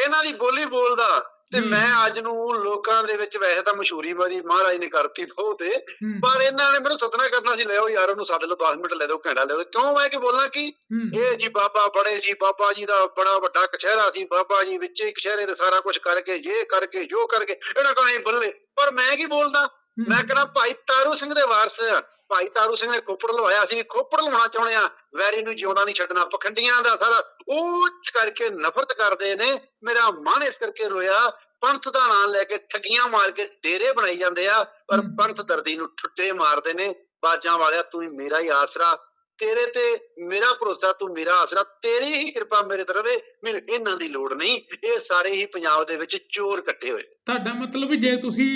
ਇਹਨਾਂ ਦੀ ਬੋਲੀ ਬੋਲਦਾ। ਤੇ। ਮੈਂ ਅੱਜ ਨੂੰ ਲੋਕਾਂ ਦੇ ਵਿੱਚ ਵੈਸੇ ਤਾਂ ਮਸ਼ਹੂਰੀ ਮੇਰੀ ਮਹਾਰਾਜ ਨੇ ਕਰਤੀ ਬਹੁਤ ਹੂੰ ਪਰ ਇਹਨਾਂ ਨੇ ਮੈਨੂੰ ਸੱਦਣਾ ਕਰਨਾ ਸੀ ਲਿਆਓ ਯਾਰ ਉਹਨੂੰ ਸਾਡੇ ਲੋ 10 ਮਿੰਟ ਲੈ ਦਿਓ ਘੰਟਾ ਲੈ ਦਿਓ ਕਿਉਂ ਮੈਂ ਕਿ ਬੋਲਾਂ ਕੀ ਇਹ ਜੀ ਬਾਬਾ ਬੜੇ ਸੀ ਬਾਬਾ ਜੀ ਦਾ ਬੜਾ ਵੱਡਾ ਕਚਹਿਰਾ ਸੀ ਬਾਬਾ ਜੀ ਵਿੱਚ ਹੀ ਕਚਹਿਰੇ ਦੇ ਸਾਰਾ ਕੁਝ ਕਰਕੇ ਇਹ ਕਰਕੇ ਜੋ ਕਰਕੇ ਇਹਨਾਂ ਕਹਾਂ ਬੱਲੇ ਪਰ ਮੈਂ ਕੀ ਬੋਲਦਾ। ਮੈਂ ਕਹਿੰਦਾ ਭਾਈ ਤਾਰੂ ਸਿੰਘ ਦੇ ਵਾਰਸ ਆ। ਭਾਈ ਤਾਰੂ ਸਿੰਘ ਨੇ ਖੋਪੜ ਲਵਾਇਆ ਸੀ ਵੀ ਖੋਪੜ ਲਵਾਉਣਾ ਚਾਹੁੰਦੇ ਆ ਵੈਰੀ ਨੂੰ ਜਿਉਂਦਾ ਨਹੀਂ ਛੱਡਣਾ ਪਖੰਡੀਆਂ ਦਾ ਸਾਰਾ ਉਹ ਕਰਕੇ ਨਫ਼ਰਤ ਕਰਦੇ ਨੇ ਮੇਰਾ ਮਨ ਇਸ ਕਰਕੇ ਰੋਇਆ ਪੰਥ ਦਾ ਨਾਂ ਲੈ ਕੇ ਠੱਗੀਆਂ ਮਾਰ ਕੇ ਡੇਰੇ ਬਣਾਈ ਜਾਂਦੇ ਆ ਪਰ। ਪੰਥ ਦਰਦੀ ਨੂੰ ਠੁੱਟੇ ਮਾਰਦੇ ਨੇ ਬਾਜਾਂ ਵਾਲਿਆ ਤੂੰ ਹੀ ਮੇਰਾ ਹੀ ਆਸਰਾ ਤੇਰੇ ਤੇ ਮੇਰਾ ਭਰੋਸਾ ਤੂੰ ਮੇਰਾ ਆਸਰਾ ਤੇਰੀ ਹੀ ਕਿਰਪਾ ਮੇਰੇ ਤੇ ਰਵੇ ਮੈਨੂੰ ਇਹਨਾਂ ਦੀ ਲੋੜ ਨਹੀਂ। ਇਹ ਸਾਰੇ ਹੀ ਪੰਜਾਬ ਦੇ ਵਿੱਚ ਚੋਰ ਇਕੱਠੇ ਹੋਏ। ਤੁਹਾਡਾ ਮਤਲਬ ਜੇ ਤੁਸੀਂ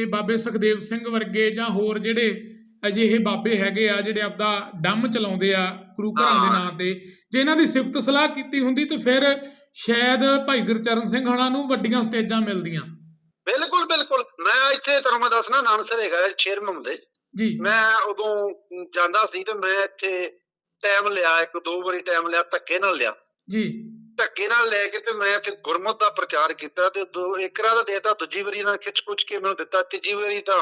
ਇਹ ਬਾਬੇ ਸੁਖਦੇਵ ਸਿੰਘ ਵਰਗੇ ਜਾਂ ਹੋਰ ਜਿਹੜੇ ਅਜਿਹੇ ਬਾਬੇ ਹੈਗੇ ਆ ਜਿਹੜੇ ਆਪਦਾ ਡੰਮ ਚਲਾਉਂਦੇ ਆ ਗੁਰੂ ਘਰਾਂ ਦੇ। ਨਾਂ ਤੇ ਜੇ ਇਹਨਾਂ ਦੀ ਸਿਫਤ ਸਲਾਹ ਕੀਤੀ ਹੁੰਦੀ ਤੇ ਫਿਰ ਸ਼ਾਇਦ ਭਾਈ ਗੁਰਚਰਨ ਸਿੰਘ ਹਣਾ ਨੂੰ ਵੱਡੀਆਂ ਸਟੇਜਾਂ ਮਿਲਦੀਆਂ। ਬਿਲਕੁਲ ਬਿਲਕੁਲ। ਮੈਂ ਇੱਥੇ ਤੁਹਾਨੂੰ ਮੈਂ ਦੱਸਣਾ ਨਾਨਸਰ ਹੈਗਾ ਸ਼ੇਰਮਮ ਦੇ ਜੀ। ਮੈਂ ਉਦੋਂ ਜਾਂਦਾ ਸੀ ਤੇ ਮੈਂ ਇੱਥੇ ਟਾਈਮ ਲਿਆ ਇੱਕ ਦੋ ਵਾਰੀ ਟਾਈਮ ਲਿਆ ਧੱਕੇ ਨਾਲ ਲਿਆ। ਜੀ। ਧੱਕੇ ਨਾਲ ਲੈ ਕੇ ਤੇ ਮੈਂ ਇੱਥੇ ਗੁਰਮਤ ਦਾ ਪ੍ਰਚਾਰ ਕੀਤਾ ਤੇ ਦੋ ਏਕਰਾ ਦਾ ਦੇਤਾ ਦੂਜੀ ਵਾਰੀ ਨਾਲ ਖਿੱਚ ਕੁਚ ਕੇ ਮੈਨੂੰ ਦਿੱਤਾ ਤੀਜੀ ਵਾਰੀ ਤਾਂ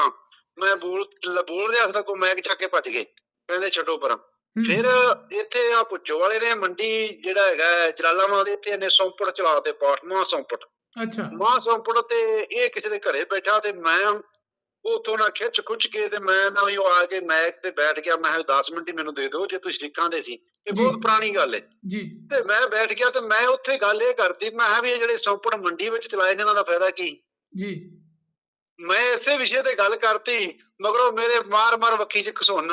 ਮੈਂ ਬੋਲ ਬੋਲ ਰਿਹਾ ਸੀ ਕੋ ਮੈਗ ਚੱਕ ਕੇ ਭੱਜ ਗਏ। ਕਹਿੰਦੇ ਛੱਡੋ ਪਰਾਂ। ਫਿਰ ਇੱਥੇ ਆ ਪੁੱਛੋ ਵਾਲੇ ਨੇ ਮੰਡੀ ਜਿਹੜਾ ਹੈਗਾ ਜਲਾਲਾਬਾਦ ਇੱਥੇ ਇਹਨੇ ਸੌਂਪੜ ਚਲਾ ਤੇ ਪਾਠ ਮਹਾ ਸੌਂਪੜ ਅੱਛਾ। ਮਾਂ ਸੌਂਪੜ ਤੇ ਇਹ ਕਿਸੇ ਦੇ ਘਰੇ ਬੈਠਾ ਤੇ ਮੈਂ ਉਥੋਂ ਨਾ ਖਿੱਚ ਖੁੱਚ ਕੇ ਤੇ ਮੈਂ ਨਾ ਵੀ ਆ ਕੇ ਮੈਕ ਤੇ ਬੈਠ ਗਿਆ ਮੈਂ ਕਿਹਾ 10 ਮਿੰਟ ਹੀ ਮੈਨੂੰ ਦੇ ਦਿਓ ਜੇ ਤੁਸੀਂ ਸ਼ਰੀਕਾਂ ਦੇ ਸੀ। ਇਹ। ਬਹੁਤ ਪੁਰਾਣੀ ਗੱਲ ਹੈ ਜੀ। ਤੇ ਮੈਂ ਬੈਠ ਗਿਆ ਤੇ ਮੈਂ ਉੱਥੇ ਗੱਲ ਇਹ ਕਰਤੀ ਮੈਂ ਕਿਹਾ ਵੀ ਇਹ ਜਿਹੜੇ ਸੌਂਪੜ ਮੰਡੀ ਵਿੱਚ ਚਲਾਏ ਨੇ ਇਹਨਾਂ ਦਾ ਫਾਇਦਾ ਕੀ? ਜੀ। ਮੈਂ ਇਸੇ ਵਿਸ਼ੇ ਤੇ ਗੱਲ ਕਰਤੀ ਮਗਰੋਂ ਮੇਰੇ ਮਾਰ-ਮਾਰ ਵੱਖੀ ਚ ਖਸੁੰਨ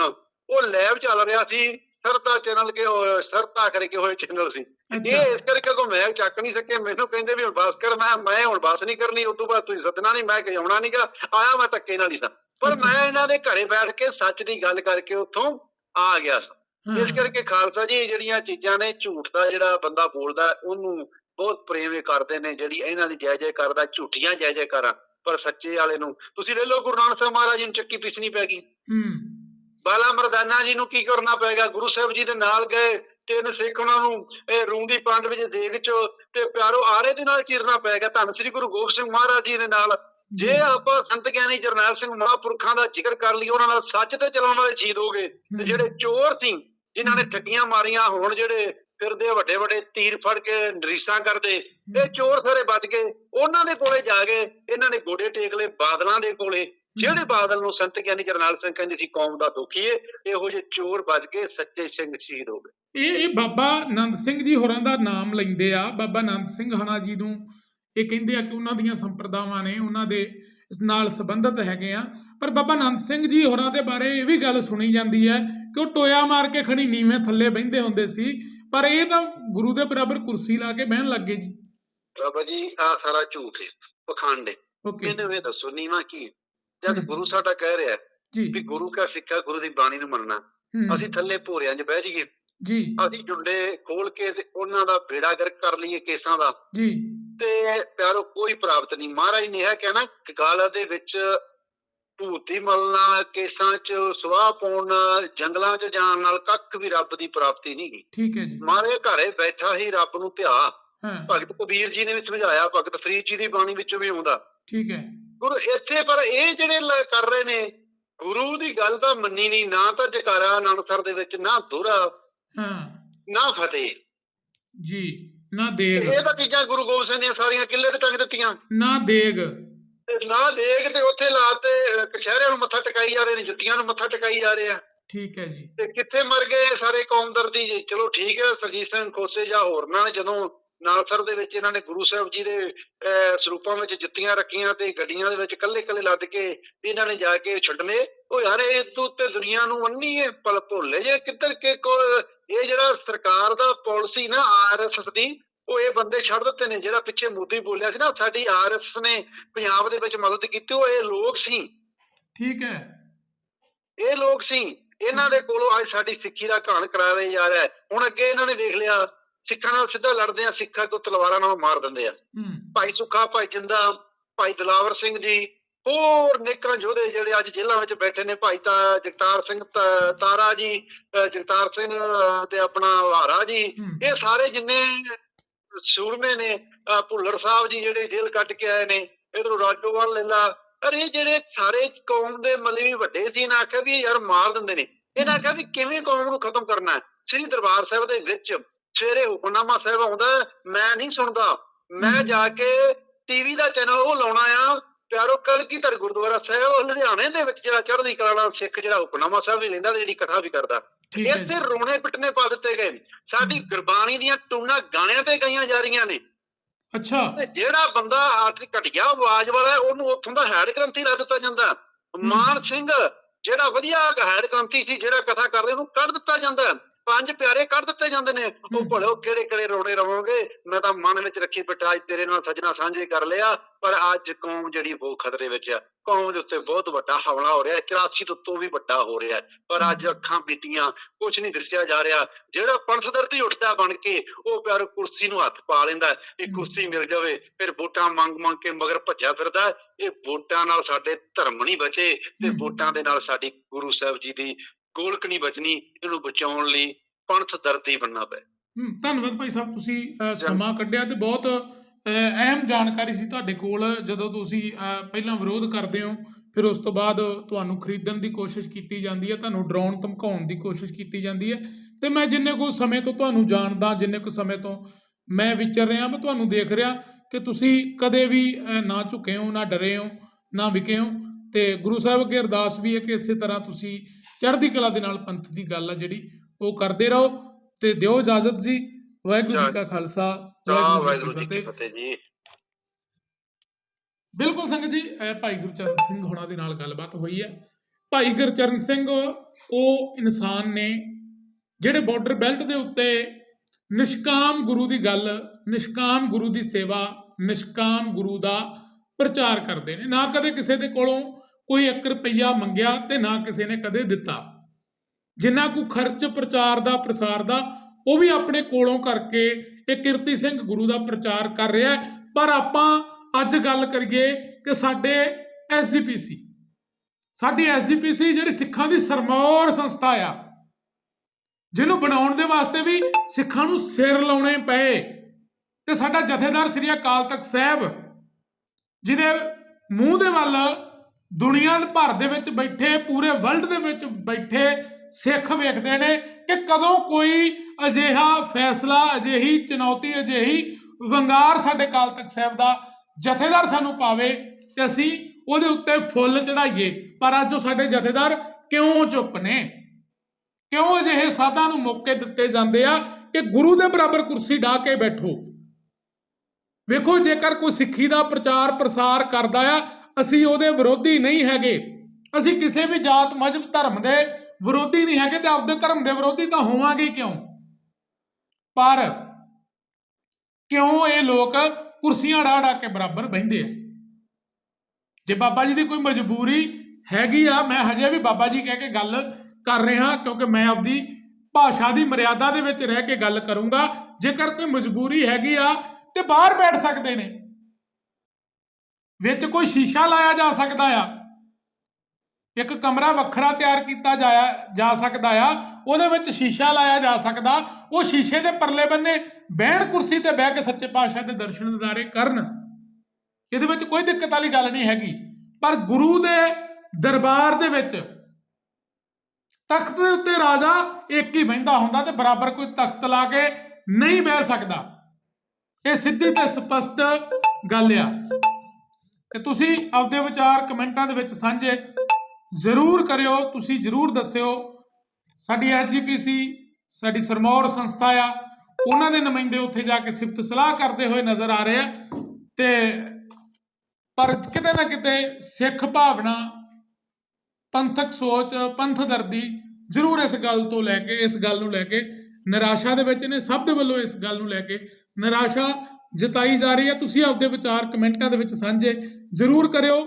ਉਹ ਲੈਬ ਚੱਲ ਰਿਹਾ ਸੀ ਸਰਤਾ ਚੈਨਲ ਕੇ ਸਰਤਾ ਕਰਕੇ ਹੋਏ ਚੈਨਲ ਸੀ। ਇਹ ਇਸ ਕਰਕੇ ਕੋ ਮੈਂ ਚੱਕ ਨਹੀਂ ਸਕੇ ਮੈਨੂੰ ਕਹਿੰਦੇ ਵੀ ਹੁਣ ਬਸ ਕਰ ਮੈਂ ਮੈਂ ਹੁਣ ਬਸ ਨਹੀਂ ਕਰਨੀ ਉਸ ਤੋਂ ਬਾਅਦ ਤੁਸੀਂ ਸੱਦਣਾ ਨਹੀਂ ਮੈਂ ਕਿ ਆਉਣਾ ਨਹੀਂਗਾ ਆਇਆ ਮੈਂ ਧੱਕੇ ਨਾਲ ਹੀ ਸਾਂ। ਪਰ। ਮੈਂ ਇਹਨਾਂ ਦੇ ਘਰੇ ਬੈਠ ਕੇ ਸੱਚ ਦੀ ਗੱਲ ਕਰਕੇ ਉੱਥੋਂ ਆ ਗਿਆ ਸਾਂ। ਇਸ ਕਰਕੇ ਖਾਲਸਾ ਜੀ ਜਿਹੜੀਆਂ ਚੀਜ਼ਾਂ ਨੇ ਝੂਠ ਦਾ ਜਿਹੜਾ ਬੰਦਾ ਬੋਲਦਾ ਉਹਨੂੰ ਬਹੁਤ ਪ੍ਰੇਮ ਕਰਦੇ ਨੇ ਜਿਹੜੀ ਇਹਨਾਂ ਦੀ ਜੈ ਜੈ ਕਰਦਾ ਝੂਠੀਆਂ ਜੈ ਜੈ ਕਰਾਂ ਪਰ ਸੱਚੇ ਵਾਲੇ ਨੂੰ ਤੁਸੀਂ ਲੈ ਲਓ ਗੁਰੂ ਨਾਨਕ ਸਾਹਿਬ ਮਹਾਰਾਜ ਨੂੰ ਚੱਕੀ ਪਿਸਣੀ ਪੈ ਗਈ। ਹੂੰ। ਬਾਲਾ ਮਰਦਾਨਾ ਜੀ ਨੂੰ ਕੀ ਕਰਨਾ ਪਏਗਾ? ਗੁਰੂ ਸਾਹਿਬ ਜੀ ਦੇ ਨਾਲ ਗਏ ਤਿੰਨ ਸਿੱਖ ਉਹਨਾਂ ਨੂੰ ਇਹ ਰੂੰਦੀ ਪੰਡ ਵਿੱਚ ਦੇਗ ਚ ਤੇ ਪਿਆਰੋ ਆਰੇ ਦੇ ਨਾਲ ਚੀਰਨਾ ਪਏਗਾ। ਧੰਨ ਸ੍ਰੀ ਗੁਰੂ ਗੋਬਿੰਦ ਸਿੰਘ ਮਹਾਰਾਜ ਜੀ ਦੇ ਨਾਲ। ਜੇ ਆਪਾਂ ਸੰਤ ਗਿਆਨੀ ਜਰਨੈਲ ਸਿੰਘ ਮਹਾਂਪੁਰਖਾਂ ਦਾ ਜ਼ਿਕਰ ਕਰ ਲਈ ਉਹਨਾਂ ਨਾਲ ਸੱਚ ਤੇ ਚੱਲਣ ਵਾਲੇ ਸ਼ਹੀਦ ਹੋ ਗਏ। ਤੇ ਜਿਹੜੇ ਚੋਰ ਸੀ ਜਿਨ੍ਹਾਂ ਨੇ ਠੱਗੀਆਂ ਮਾਰੀਆਂ ਹੁਣ ਜਿਹੜੇ ਫਿਰਦੇ ਵੱਡੇ ਵੱਡੇ ਤੀਰ ਫੜ ਕੇ ਨਰੀਸਾਂ ਕਰਦੇ। ਇਹ ਚੋਰ ਸਾਰੇ ਬਚ ਗਏ। ਉਹਨਾਂ ਦੇ ਕੋਲੇ ਜਾ ਗਏ। ਇਹਨਾਂ ਨੇ ਗੋਡੇ ਟੇਕ ਲਏ ਬਾਦਲਾਂ ਦੇ ਕੋਲੇ। ਜਿਹੜੇ ਬਾਦਲ ਨੂੰ ਸੰਤ ਗਿਆਨੀ ਜਰਨੈਲ ਸਿੰਘ ਕਹਿੰਦੇ ਸੀ ਕੌਮ ਦਾ ਦੁਖੀਏ ਇਹੋ ਜਿਹੇ ਚੋਰ ਬਚ ਗਏ ਸੱਚੇ ਸਿੰਘ ਸ਼ਹੀਦ ਹੋ ਗਏ। ਇਹ ਇਹ ਬਾਬਾ ਆਨੰਦ ਸਿੰਘ ਜੀ ਹੋਰਾਂ ਦਾ ਨਾਮ ਲੈਂਦੇ ਆ। ਬਾਬਾ ਆਨੰਦ ਸਿੰਘ ਹਣਾ ਜੀ ਨੂੰ ਇਹ ਕਹਿੰਦੇ ਆ ਕਿ ਉਹਨਾਂ ਦੀਆਂ ਸੰਪਰਦਾਵਾਂ ਨੇ ਉਹਨਾਂ ਦੇ ਨਾਲ ਸੰਬੰਧਿਤ ਹੈਗੇ ਆ। ਪਰ ਬਾਬਾ ਆਨੰਦ ਸਿੰਘ ਜੀ ਹੋਰਾਂ ਦੇ ਬਾਰੇ ਇਹ ਵੀ ਗੱਲ ਸੁਣੀ ਜਾਂਦੀ ਹੈ ਕਿ ਉਹ ਟੋਇਆ ਮਾਰ ਕੇ ਖੜੀ ਨੀਵੇਂ ਥੱਲੇ ਬਹਿੰਦੇ ਹੁੰਦੇ ਸੀ। ਪਰ ਇਹ ਤਾਂ ਗੁਰੂ ਦੇ ਬਰਾਬਰ ਕੁਰਸੀ ਲਾ ਕੇ ਬਹਿਣ ਲੱਗੇ ਜੀ। ਬਾਬਾ ਜੀ ਆ ਸਾਰਾ ਝੂਠ ਹੈ ਪਖੰਡ ਹੈ ਓਕੇ। ਇਹਨੂੰ ਇਹ ਦੱਸੋ ਨੀਵਾ ਕੀ? ਜਦ। ਗੁਰੂ ਸਾਡਾ ਕਹਿ ਰਿਹਾ ਵੀ ਗੁਰੂ ਕਾ ਸਿੱਖਾ ਗੁਰੂ ਦੀ ਬਾਣੀ ਨੂੰ ਮੰਨਣਾ। ਅਸੀਂ ਥੱਲੇ ਭੋਰਿਆਂ 'ਚ ਬਹਿ ਜਾਈਏ। ਜੀ। ਅਸੀਂ ਜੁੰਡੇ ਖੋਲ ਕੇ ਤੇ ਉਹਨਾਂ ਦਾ ਬੇੜਾ ਗਰਕ ਕਰ ਲਈਏ ਕੇਸਾਂ ਦਾ। ਜੀ। ਤੇ ਪਿਆਰੋ ਕੋਈ ਪ੍ਰਾਪਤ ਨਹੀਂ। ਮਹਾਰਾਜ ਨੇ ਇਹ ਕਹਿਣਾ ਕਿ ਗਾਲਾ ਦੇ ਵਿੱਚ ਭੂਤੀ ਮਲਣਾ ਕੇਸਾਂ 'ਚ ਸੁਆਹ ਪਾਉਣ ਨਾਲ ਜੰਗਲਾਂ 'ਚ ਜਾਣ ਨਾਲ ਕੱਖ ਵੀ ਰੱਬ ਦੀ ਪ੍ਰਾਪਤੀ ਨਹੀਂ ਗੀ। ਠੀਕ ਹੈ ਜੀ। ਮਾਰੇ ਘਰੇ ਬੈਠਾ ਹੀ ਰੱਬ ਨੂੰ ਧਿਆ ਭਗਤ ਕਬੀਰ ਜੀ ਨੇ ਵੀ ਸਮਝਾਇਆ ਭਗਤ ਫਰੀਦ ਜੀ ਦੀ ਬਾਣੀ ਵਿੱਚੋਂ ਵੀ ਆਉਂਦਾ। ਠੀਕ ਹੈ। ਗੁਰੂ ਇੱਥੇ ਪਰ ਇਹ ਜਿਹੜੇ ਲ- ਕਰ ਰਹੇ ਨੇ ਗੁਰੂ ਦੀ ਗੱਲ ਤਾਂ ਮੰਨੀ ਨਹੀਂ ਨਾ ਤਾਂ ਜਕਾਰਾ ਆਨੰਦਸਰ ਦੇ ਵਿੱਚ ਨਾ ਦੁਰਾ ਹਾਂ। ਨਾ ਫਤਿਹ। ਜੀ ਨਾ ਤੇ ਦੇਗ। ਇਹ ਤਾਂ ਚੀਜ਼ਾਂ ਗੁਰੂ ਗੋਬਿੰਦ ਸਿੰਘ ਦੀਆਂ ਸਾਰੀਆਂ ਕਿੱਲੇ ਤੇ ਟੰਗ ਦਿੱਤੀਆਂ। ਨਾ ਦੇਗ। ਤੇ ਨਾ ਦੇਖ ਤੇ ਉੱਥੇ ਲਾਤੇ ਅਹ, ਕਛਹਿਰਿਆਂ ਨੂੰ ਮੱਥਾ ਟਿਕਾਈ ਜਾ ਰਹੇ ਨੇ ਜੁੱਤੀਆਂ ਨੂੰ ਮੱਥਾ ਟਿਕਾਈ ਜਾ ਰਹੇ ਆ। ਠੀਕ ਹੈ ਜੀ। ਤੇ ਕਿੱਥੇ ਮਰ ਗਏ ਸਾਰੇ ਕੌਮਦਰਦੀ ਜੀ ਚਲੋ ਠੀਕ ਹੈ ਸਰਜੀਤ ਸਿੰਘ ਖੋਸੇ ਜਾਂ ਹੋਰਨਾਂ ਨੇ ਜਦੋਂ ਨਾਲਸਰ ਦੇ ਵਿੱਚ ਇਹਨਾਂ ਨੇ ਗੁਰੂ ਸਾਹਿਬ ਜੀ ਦੇ ਸਰੂਪਾਂ ਵਿੱਚ ਜੁੱਤੀਆਂ ਰੱਖੀਆਂ ਤੇ ਗੱਡੀਆਂ ਦੇ ਵਿੱਚ ਕੱਲੇ ਕੱਲੇ ਲੱਦ ਕੇ ਇਹਨਾਂ ਨੇ ਜਾ ਕੇ ਛੱਡਨੇ। ਉਹ ਯਾਰ ਇਹ ਤੋਂ ਉੱਤੇ ਦੁਨੀਆ ਨੂੰ ਅੰਨੀ ਹੈ ਪਲ ਭੁੱਲੇ ਜੇ ਕਿੱਧਰ ਕੇ ਕੋ ਇਹ ਜਿਹੜਾ ਸਰਕਾਰ ਦਾ ਪਾਲਿਸੀ ਨਾ ਆਰਐਸਐਸ ਦੀ ਉਹ ਇਹ ਬੰਦੇ ਛੱਡ ਦਿੱਤੇ ਨੇ ਜਿਹੜਾ ਪਿੱਛੇ ਮੋਦੀ ਬੋਲਿਆ ਸੀ ਨਾ ਸਾਡੀ ਆਰਐਸਐਸ ਨੇ ਪੰਜਾਬ ਦੇ ਵਿੱਚ ਮਦਦ ਕੀਤੀ ਉਹ ਇਹ ਲੋਕ ਸੀ। ਠੀਕ ਹੈ। ਇਹ ਲੋਕ ਸੀ। ਇਹਨਾਂ ਦੇ ਕੋਲੋਂ ਅੱਜ ਸਾਡੀ ਸਿੱਖੀ ਦਾ ਘਾਣ ਕਰਾ ਰਹੇ ਜਾ ਰਿਹਾ। ਹੁਣ ਅੱਗੇ ਇਹਨਾਂ ਨੇ ਦੇਖ ਲਿਆ ਸਿੱਖਾਂ ਨਾਲ ਸਿੱਧਾ ਲੜਦੇ ਆ ਸਿੱਖਾਂ ਕੋ ਤਲਵਾਰਾਂ ਨਾਲ ਮਾਰ ਦਿੰਦੇ ਆ ਭਾਈ ਸੁੱਖਾ ਭਾਈ ਜਿੰਦਾ ਭਾਈ ਦਲਾਵਰ ਸਿੰਘ ਜੀ ਹੋਰ ਨੇਕਾਂ ਯੋਧੇ ਜਿਹੜੇ ਅੱਜ ਜੇਲ੍ਹਾਂ ਵਿੱਚ ਬੈਠੇ ਨੇ। ਭਾਈ ਤਾਂ ਜਗਤਾਰ ਸਿੰਘ ਤਾਰਾ ਜੀ ਜਗਤਾਰ ਸਿੰਘ ਤੇ ਆਪਣਾ ਵਾਰਾ ਜੀ। ਇਹ ਸਾਰੇ ਜਿੰਨੇ ਸੂਰਮੇ ਨੇ ਭੁੱਲਰ ਸਾਹਿਬ ਜੀ ਜਿਹੜੇ ਜੇਲ੍ਹ ਕੱਟ ਕੇ ਆਏ ਨੇ ਇਧਰੋਂ ਰਾਜੋਵਾਲ ਲੈ ਲਾ ਪਰ ਇਹ ਜਿਹੜੇ ਸਾਰੇ ਕੌਮ ਦੇ ਮਲੇ ਵੀ ਵੱਡੇ ਸੀ ਇਹਨਾਂ ਆਖਿਆ ਵੀ ਯਾਰ ਮਾਰ ਦਿੰਦੇ ਨੇ। ਇਹਨਾਂ ਆਖਿਆ ਵੀ ਕਿਵੇਂ ਕੌਮ ਨੂੰ ਖਤਮ ਕਰਨਾ ਹੈ? ਸ੍ਰੀ ਦਰਬਾਰ ਸਾਹਿਬ ਦੇ ਵਿੱਚ ਸਵੇਰੇ ਹੁਕਮਨਾਮਾ ਸਾਹਿਬ ਆਉਂਦਾ ਮੈਂ ਨਹੀਂ ਸੁਣਦਾ। ਮੈਂ। ਜਾ ਕੇ ਟੀਵੀ ਦਾ ਚੈਨਲ ਉਹ ਲਾਉਣਾ ਆ। ਪਿਆਰੋ ਕਲਗੀਧਰ ਗੁਰਦੁਆਰਾ ਸਾਹਿਬ ਲੁਧਿਆਣੇ ਦੇ ਵਿੱਚ ਜਿਹੜਾ ਚੜ੍ਹਦੀ ਕਲਾ ਨਾਲ ਸਿੱਖ ਜਿਹੜਾ ਹੁਕਮਨਾਮਾ ਸਾਹਿਬ ਵੀ ਲੈਂਦਾ ਤੇ ਜਿਹੜੀ ਕਥਾ ਵੀ ਕਰਦਾ। ਇੱਥੇ ਰੋਣੇ ਪਿੱਟਨੇ ਪਾ ਦਿੱਤੇ ਗਏ ਸਾਡੀ ਗੁਰਬਾਣੀ ਦੀਆਂ ਟੂਣਾ ਗਾਣਿਆਂ ਤੇ ਗਈਆਂ ਜਾ ਰਹੀਆਂ ਨੇ। ਅੱਛਾ। ਤੇ ਜਿਹੜਾ ਬੰਦਾ ਆਰਥ ਘਟਿਆ ਆਵਾਜ਼ ਵਾਲਾ ਉਹਨੂੰ ਉੱਥੋਂ ਦਾ ਹੈਡ ਗ੍ਰੰਥੀ ਲਾ ਦਿੱਤਾ ਜਾਂਦਾ। ਮਾਨ ਸਿੰਘ ਜਿਹੜਾ ਵਧੀਆ ਹੈਡ ਗ੍ਰੰਥੀ ਸੀ ਜਿਹੜਾ ਕਥਾ ਕਰਦੇ ਉਹਨੂੰ ਕੱਢ ਦਿੱਤਾ ਜਾਂਦਾ। ਪੰਜ ਪਿਆਰੇ ਕੱਢ ਦਿੱਤੇ ਜਾਂਦੇ ਨੇ। ਉਹ। ਭਲੇ ਕਿਹੜੇ ਕਿਹੜੇ ਰੋਣੇ ਰਵੋਗੇ? ਮੈਂ ਤਾਂ ਮਨ ਵਿੱਚ ਰੱਖੀ ਬਿਠਾ ਅੱਜ ਤੇਰੇ ਨਾਲ ਸਜਣਾ ਸਾਂਝੇ ਕਰ ਲਿਆ। ਪਰ ਅੱਜ ਕੌਮ ਜਿਹੜੀ ਉਹ ਖਤਰੇ ਵਿੱਚ ਆ। ਕੌਮ ਦੇ ਉੱਤੇ ਬਹੁਤ ਵੱਡਾ ਹਮਲਾ ਹੋ ਰਿਹਾ ਹੈ। 84 ਤੋਂ ਤੋਂ ਵੀ ਵੱਡਾ ਹੋ ਰਿਹਾ ਪਰ ਅੱਜ ਅੱਖਾਂ ਬੀਤੀਆਂ। ਕੁਝ ਨਹੀਂ ਦੱਸਿਆ ਜਾ ਰਿਹਾ। ਜਿਹੜਾ ਪੰਥ ਦਰਦੀ ਉੱਠਦਾ ਬਣ ਕੇ ਉਹ ਪਿਆਰ ਕੁਰਸੀ ਨੂੰ ਹੱਥ ਪਾ ਲੈਂਦਾ ਹੈ। ਵੀ ਹਮ। ਕੁਰਸੀ ਮਿਲ ਜਾਵੇ ਫਿਰ ਵੋਟਾਂ ਮੰਗ ਮੰਗ ਕੇ ਮਗਰ ਭੱਜਿਆ ਫਿਰਦਾ। ਇਹ ਵੋਟਾਂ ਨਾਲ ਸਾਡੇ ਧਰਮ ਨਹੀਂ ਬਚੇ ਤੇ। ਵੋਟਾਂ ਦੇ ਨਾਲ ਸਾਡੀ ਗੁਰੂ ਸਾਹਿਬ ਜੀ ਦੀ ਗੋਲਕ ਨਹੀਂ ਬਚਣੀ ਇਹਨੂੰ ਬਚਾਉਣ ਲਈ ਪੰਥ ਦਰਦੀ ਬਣਨਾ ਪਏ ਹੂੰ ਧੰਨਵਾਦ ਭਾਈ ਸਾਹਿਬ ਤੁਸੀਂ ਸਮਾਂ ਕੱਢਿਆ ਤੇ ਬਹੁਤ ਅਹਿਮ ਜਾਣਕਾਰੀ ਸੀ ਤੁਹਾਡੇ ਕੋਲ। ਜਦੋਂ ਤੁਸੀਂ ਪਹਿਲਾਂ ਵਿਰੋਧ ਕਰਦੇ ਹੋ ਫਿਰ ਉਸ ਤੋਂ ਬਾਅਦ ਤੁਹਾਨੂੰ ਖਰੀਦਣ ਦੀ ਕੋਸ਼ਿਸ਼ ਕੀਤੀ ਜਾਂਦੀ ਹੈ ਤੁਹਾਨੂੰ ਡਰਾਉਣ ਧਮਕਾਉਣ ਦੀ ਕੋਸ਼ਿਸ਼ ਕੀਤੀ ਜਾਂਦੀ ਹੈ। ਤੇ ਮੈਂ ਜਿੰਨੇ ਕੋ ਸਮੇਂ ਤੋਂ ਤੁਹਾਨੂੰ ਜਾਣਦਾ ਜਿੰਨੇ ਕੋ ਸਮੇਂ ਤੋਂ ਮੈਂ ਵਿਚਰ ਰਿਹਾ ਮੈਂ ਤੁਹਾਨੂੰ ਦੇਖ ਰਿਹਾ ਕਿ ਤੁਸੀਂ ਕਦੇ ਵੀ ਨਾ ਝੁਕੇ ਹੋ ਨਾ ਡਰੇ ਹੋ ਨਾ ਵਿਕੇ ਹੋ। ਤੇ ਗੁਰੂ ਸਾਹਿਬ ਅੱਗੇ ਅਰਦਾਸ ਵੀ ਹੈ ਕਿ ਇਸੇ ਤਰ੍ਹਾਂ ਤੁਸੀਂ ਚੜ੍ਹਦੀ ਕਲਾ ਦੇ ਨਾਲ ਪੰਥ ਦੀ ਗੱਲ ਆ ਜਿਹੜੀ ਉਹ ਕਰਦੇ ਰਹੋ ਤੇ ਦਿਓ ਇਜਾਜ਼ਤ ਜੀ। ਵਾਹਿਗੁਰੂ ਜੀ ਕਾ ਖਾਲਸਾ ਵਾਹਿਗੁਰੂ ਜੀ ਕੀ ਫਤਿਹ। ਜੀ। ਬਿਲਕੁਲ ਸੰਗਤ ਜੀ ਭਾਈ ਗੁਰਚਰਨ ਸਿੰਘ ਹੋਣਾ ਦੇ ਨਾਲ ਗੱਲਬਾਤ ਹੋਈ ਹੈ। ਭਾਈ ਗੁਰਚਰਨ ਸਿੰਘ ਉਹ ਇਨਸਾਨ ਨੇ ਜਿਹੜੇ ਬਾਰਡਰ ਬੈਲਟ ਦੇ ਉੱਤੇ ਨਿਸ਼ਕਾਮ ਗੁਰੂ ਦੀ ਗੱਲ ਨਿਸ਼ਕਾਮ ਗੁਰੂ ਦੀ ਸੇਵਾ ਨਿਸ਼ਕਾਮ ਗੁਰੂ ਦਾ ਪ੍ਰਚਾਰ ਕਰਦੇ ਨੇ। ਨਾ ਕਦੇ ਕਿਸੇ ਦੇ ਕੋਲੋਂ ਕੋਈ 1 ਰੁਪਈਆ ਮੰਗਿਆ ਤੇ ਨਾ ਕਿਸੇ ਨੇ ਕਦੇ ਦਿੱਤਾ। ਜਿੰਨਾ ਕੋ ਖਰਚ ਪ੍ਰਚਾਰ ਦਾ, ਪ੍ਰਸਾਰ ਦਾ, ਉਹ ਵੀ ਆਪਣੇ ਕੋਲੋਂ ਕਰਕੇ ਇਹ ਕਿਰਤੀ ਸਿੰਘ ਗੁਰੂ ਦਾ ਪ੍ਰਚਾਰ ਕਰ ਰਿਹਾ ਹੈ। ਪਰ ਆਪਾਂ ਅੱਜ ਗੱਲ ਕਰੀਏ ਕਿ ਸਾਡੇ ਐਸਜੀਪੀਸੀ ਸਾਡੀ ਐਸਜੀਪੀਸੀ ਜਿਹੜੀ ਸਿੱਖਾਂ ਦੀ ਸਰਮੌਰ ਸੰਸਥਾ ਆ, ਜਿਹਨੂੰ ਬਣਾਉਣ ਦੇ ਵਾਸਤੇ ਵੀ ਸਿੱਖਾਂ ਨੂੰ ਸਿਰ ਲਾਉਣੇ ਪਏ। ਤੇ ਸਾਡਾ ਜਥੇਦਾਰ ਸ੍ਰੀ ਅਕਾਲ ਤਖਤ ਸਾਹਿਬ, ਜਿਹਦੇ ਮੂੰਹ ਦੇ ਵੱਲ ਦੁਨੀਆ ਭਰ ਦੇ ਵਿੱਚ ਬੈਠੇ, ਪੂਰੇ ਵਰਲਡ ਦੇ ਵਿੱਚ ਬੈਠੇ ਸਿੱਖ ਵੇਖਦੇ ਨੇ ਕਿ ਕਦੋਂ ਕੋਈ ਅਜਿਹਾ ਫੈਸਲਾ, ਅਜਿਹੀ ਚੁਣੌਤੀ, ਅਜਿਹੀ ਵੰਗਾਰ ਸਾਡੇ ਅਕਾਲ ਤਖਤ ਸਾਹਿਬ ਦਾ ਜਥੇਦਾਰ ਸਾਨੂੰ ਪਾਵੇ ਤੇ ਅਸੀਂ ਉਹਦੇ ਉੱਤੇ ਫੁੱਲ ਚੜਾਈਏ ਪਰ ਅੱਜ ਉਹ ਸਾਡੇ ਜਥੇਦਾਰ ਕਿਉਂ ਚੁੱਪ ਨੇ? ਕਿਉਂ ਅਜਿਹੇ ਸਾਧਾਂ ਨੂੰ ਮੌਕੇ ਦਿੱਤੇ ਜਾਂਦੇ ਆ ਕਿ ਗੁਰੂ ਦੇ ਬਰਾਬਰ ਕੁਰਸੀ ਢਾ ਕੇ ਬੈਠੋ? ਵੇਖੋ, ਜੇਕਰ ਕੋਈ ਸਿੱਖੀ ਦਾ ਪ੍ਰਚਾਰ ਪ੍ਰਸਾਰ ਕਰਦਾ ਆ ਅਸੀਂ ਉਹਦੇ ਵਿਰੋਧੀ ਨਹੀਂ ਹੈਗੇ। ਅਸੀਂ ਕਿਸੇ ਵੀ ਜਾਤ, ਮਜ਼ਹਬ, ਧਰਮ ਦੇ ਵਿਰੋਧੀ ਨਹੀਂ ਹੈਗੇ ਤੇ ਆਪਦੇ ਧਰਮ ਦੇ ਵਿਰੋਧੀ ਤਾਂ ਹੋਵਾਂਗੇ ਕਿਉਂ? ਪਰ ਕਿਉਂ ਇਹ ਲੋਕ ਕੁਰਸੀਆਂ ਢਾ ਢਾ ਕੇ ਬਰਾਬਰ ਬਹਿੰਦੇ ਆ? ਜੇ ਬਾਬਾ ਜੀ ਦੀ ਕੋਈ ਮਜਬੂਰੀ ਹੈਗੀ ਆ, ਮੈਂ ਹਜੇ ਵੀ ਬਾਬਾ ਜੀ ਕਹਿ ਕੇ ਗੱਲ ਕਰ ਰਿਹਾ, ਕਿਉਂਕਿ ਮੈਂ ਆਪਦੀ ਭਾਸ਼ਾ ਦੀ ਮਰਿਆਦਾ ਦੇ ਵਿੱਚ ਰਹਿ ਕੇ ਗੱਲ ਕਰੂੰਗਾ। ਜੇਕਰ ਕੋਈ ਮਜਬੂਰੀ ਹੈਗੀ ਆ ਤੇ ਬਾਹਰ ਬੈਠ ਸਕਦੇ ਨੇ। ਵਿੱਚ ਕੋਈ ਸ਼ੀਸ਼ਾ ਲਾਇਆ ਜਾ ਸਕਦਾ ਆ। ਇੱਕ ਕਮਰਾ ਵੱਖਰਾ ਤਿਆਰ ਕੀਤਾ ਜਾਇਆ, ਜਾ ਸਕਦਾ ਆ। ਉਹਦੇ ਵਿੱਚ ਸ਼ੀਸ਼ਾ ਲਾਇਆ ਜਾ ਸਕਦਾ। ਉਹ ਸ਼ੀਸ਼ੇ ਦੇ ਪਰਲੇ ਬੰਨੇ ਬਹਿਣ ਕੁਰਸੀ ਤੇ ਬਹਿ ਕੇ ਸੱਚੇ ਪਾਤਸ਼ਾਹ ਦੇ ਦਰਸ਼ਨ ਦਿਦਾਰੇ ਕਰਨ। ਇਹਦੇ ਵਿੱਚ ਕੋਈ ਦਿੱਕਤ ਵਾਲੀ ਗੱਲ ਨਹੀਂ ਹੈਗੀ। ਪਰ ਗੁਰੂ ਦੇ ਦਰਬਾਰ ਦੇ ਵਿੱਚ ਤਖਤ ਦੇ ਉੱਤੇ ਰਾਜਾ ਇੱਕ ਹੀ ਬਹਿੰਦਾ ਹੁੰਦਾ ਤੇ ਬਰਾਬਰ ਕੋਈ ਤਖਤ ਲਾ ਕੇ ਨਹੀਂ ਬਹਿ ਸਕਦਾ। ਇਹ ਸਿੱਧੀ ਤੇ ਸਪਸ਼ਟ ਗੱਲ ਆ। ਤੇ ਤੁਸੀਂ ਆਪਦੇ ਵਿਚਾਰ ਕਮੈਂਟਾਂ ਦੇ ਵਿੱਚ ਸਾਂਝੇ ਜ਼ਰੂਰ ਕਰਿਓ, ਤੁਸੀਂ ਜ਼ਰੂਰ ਦੱਸਿਓ। ਸਾਡੀ ਐਸਜੀਪੀਸੀ ਸਾਡੀ ਸਰਮੌਰ ਸੰਸਥਾ ਆ, ਉਹਨਾਂ ਦੇ ਨੁਮਾਇੰਦੇ ਉੱਥੇ ਜਾ ਕੇ ਸਿਫਤ ਸਲਾਹ ਕਰਦੇ ਹੋਏ ਨਜ਼ਰ ਆ ਰਹੇ ਆ। ਤੇ ਪਰ ਕਿਤੇ ਨਾ ਕਿਤੇ ਸਿੱਖ ਭਾਵਨਾ, ਪੰਥਕ ਸੋਚ, ਪੰਥ ਦਰਦੀ ਜ਼ਰੂਰ ਇਸ ਗੱਲ ਤੋਂ ਲੈ ਕੇ, ਇਸ ਗੱਲ ਨੂੰ ਲੈ ਕੇ ਨਿਰਾਸ਼ਾ ਦੇ ਵਿੱਚ ਨੇ, ਸਭ ਦੇ ਵੱਲੋਂ ਇਸ ਗੱਲ ਨੂੰ ਲੈ ਕੇ ਨਿਰਾਸ਼ਾ ਜਤਾਈ ਜਾ ਰਹੀ ਹੈ। ਤੁਸੀਂ ਆਪਦੇ ਵਿਚਾਰ ਕਮੈਂਟਾਂ ਦੇ ਵਿੱਚ ਸਾਂਝੇ ਜ਼ਰੂਰ ਕਰਿਓ।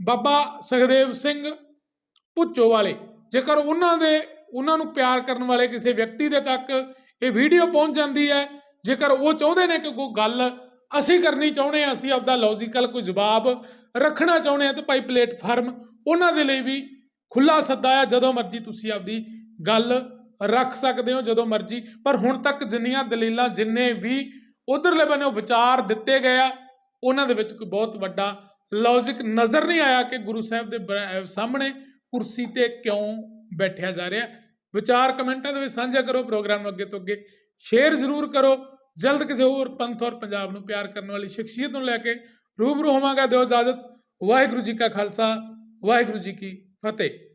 ਬਾਬਾ ਸੁਖਦੇਵ ਸਿੰਘ ਪੁੱਚੋ ਵਾਲੇ ਜੇਕਰ ਉਹਨਾਂ ਦੇ, ਉਹਨਾਂ ਨੂੰ ਪਿਆਰ ਕਰਨ ਵਾਲੇ ਕਿਸੇ ਵਿਅਕਤੀ ਦੇ ਤੱਕ ਇਹ ਵੀਡੀਓ ਪਹੁੰਚ ਜਾਂਦੀ ਹੈ, ਜੇਕਰ ਉਹ ਚਾਹੁੰਦੇ ਨੇ ਕਿ ਕੋਈ ਗੱਲ ਅਸੀਂ ਕਰਨੀ ਚਾਹੁੰਦੇ ਹਾਂ, ਅਸੀਂ ਆਪਦਾ ਲੌਜੀਕਲ ਕੋਈ ਜਵਾਬ ਰੱਖਣਾ ਚਾਹੁੰਦੇ ਹਾਂ, ਤਾਂ ਭਾਈ ਪਲੇਟਫਾਰਮ ਉਹਨਾਂ ਦੇ ਲਈ ਵੀ ਖੁੱਲਾ ਸੱਦਾ ਆ, ਜਦੋਂ ਮਰਜ਼ੀ ਤੁਸੀਂ ਆਪਦੀ ਗੱਲ ਰੱਖ ਸਕਦੇ ਹੋ, ਜਦੋਂ ਮਰਜ਼ੀ। ਪਰ ਹੁਣ ਤੱਕ ਜਿੰਨੀਆਂ ਦਲੀਲਾਂ, ਜਿੰਨੇ ਵੀ ਉਧਰਲੇ ਬੰਨੇੋਂ ਵਿਚਾਰ ਦਿੱਤੇ ਗਏ ਆ। ਉਹਨਾਂ ਦੇ ਵਿੱਚ ਕੋਈ ਬਹੁਤ ਵੱਡਾ ਲੌਜੀਕ ਨਜ਼ਰ ਨਹੀਂ ਆਇਆ ਕਿ ਗੁਰੂ ਸਾਹਿਬ ਦੇ ਬ- ਸਾਹਮਣੇ ਕੁਰਸੀ ਤੇ ਕਿਉਂ ਬੈਠਿਆ ਜਾ ਰਿਹਾ। ਵਿਚਾਰ ਕਮੈਂਟਾਂ ਦੇ ਵਿੱਚ ਸਾਂਝਾ ਕਰੋ ਪ੍ਰੋਗਰਾਮ ਨੂੰ ਅੱਗੇ ਤੋਂ ਅੱਗੇ। ਸ਼ੇਅਰ ਜ਼ਰੂਰ ਕਰੋ। ਜਲਦ ਕਿਸੇ ਹੋਰ ਪੰਥ ਔਰ ਪੰਜਾਬ ਨੂੰ ਪਿਆਰ ਕਰਨ ਵਾਲੀ ਸ਼ਖਸੀਅਤ ਨੂੰ ਲੈ ਕੇ ਰੂਬਰੂ ਹੋਵਾਂਗਾ। ਦਿਓ ਇਜਾਜ਼ਤ। ਵਾਹਿਗੁਰੂ ਜੀ ਕਾ ਖਾਲਸਾ, ਵਾਹਿਗੁਰੂ ਜੀ ਕੀ ਫਤਿਹ।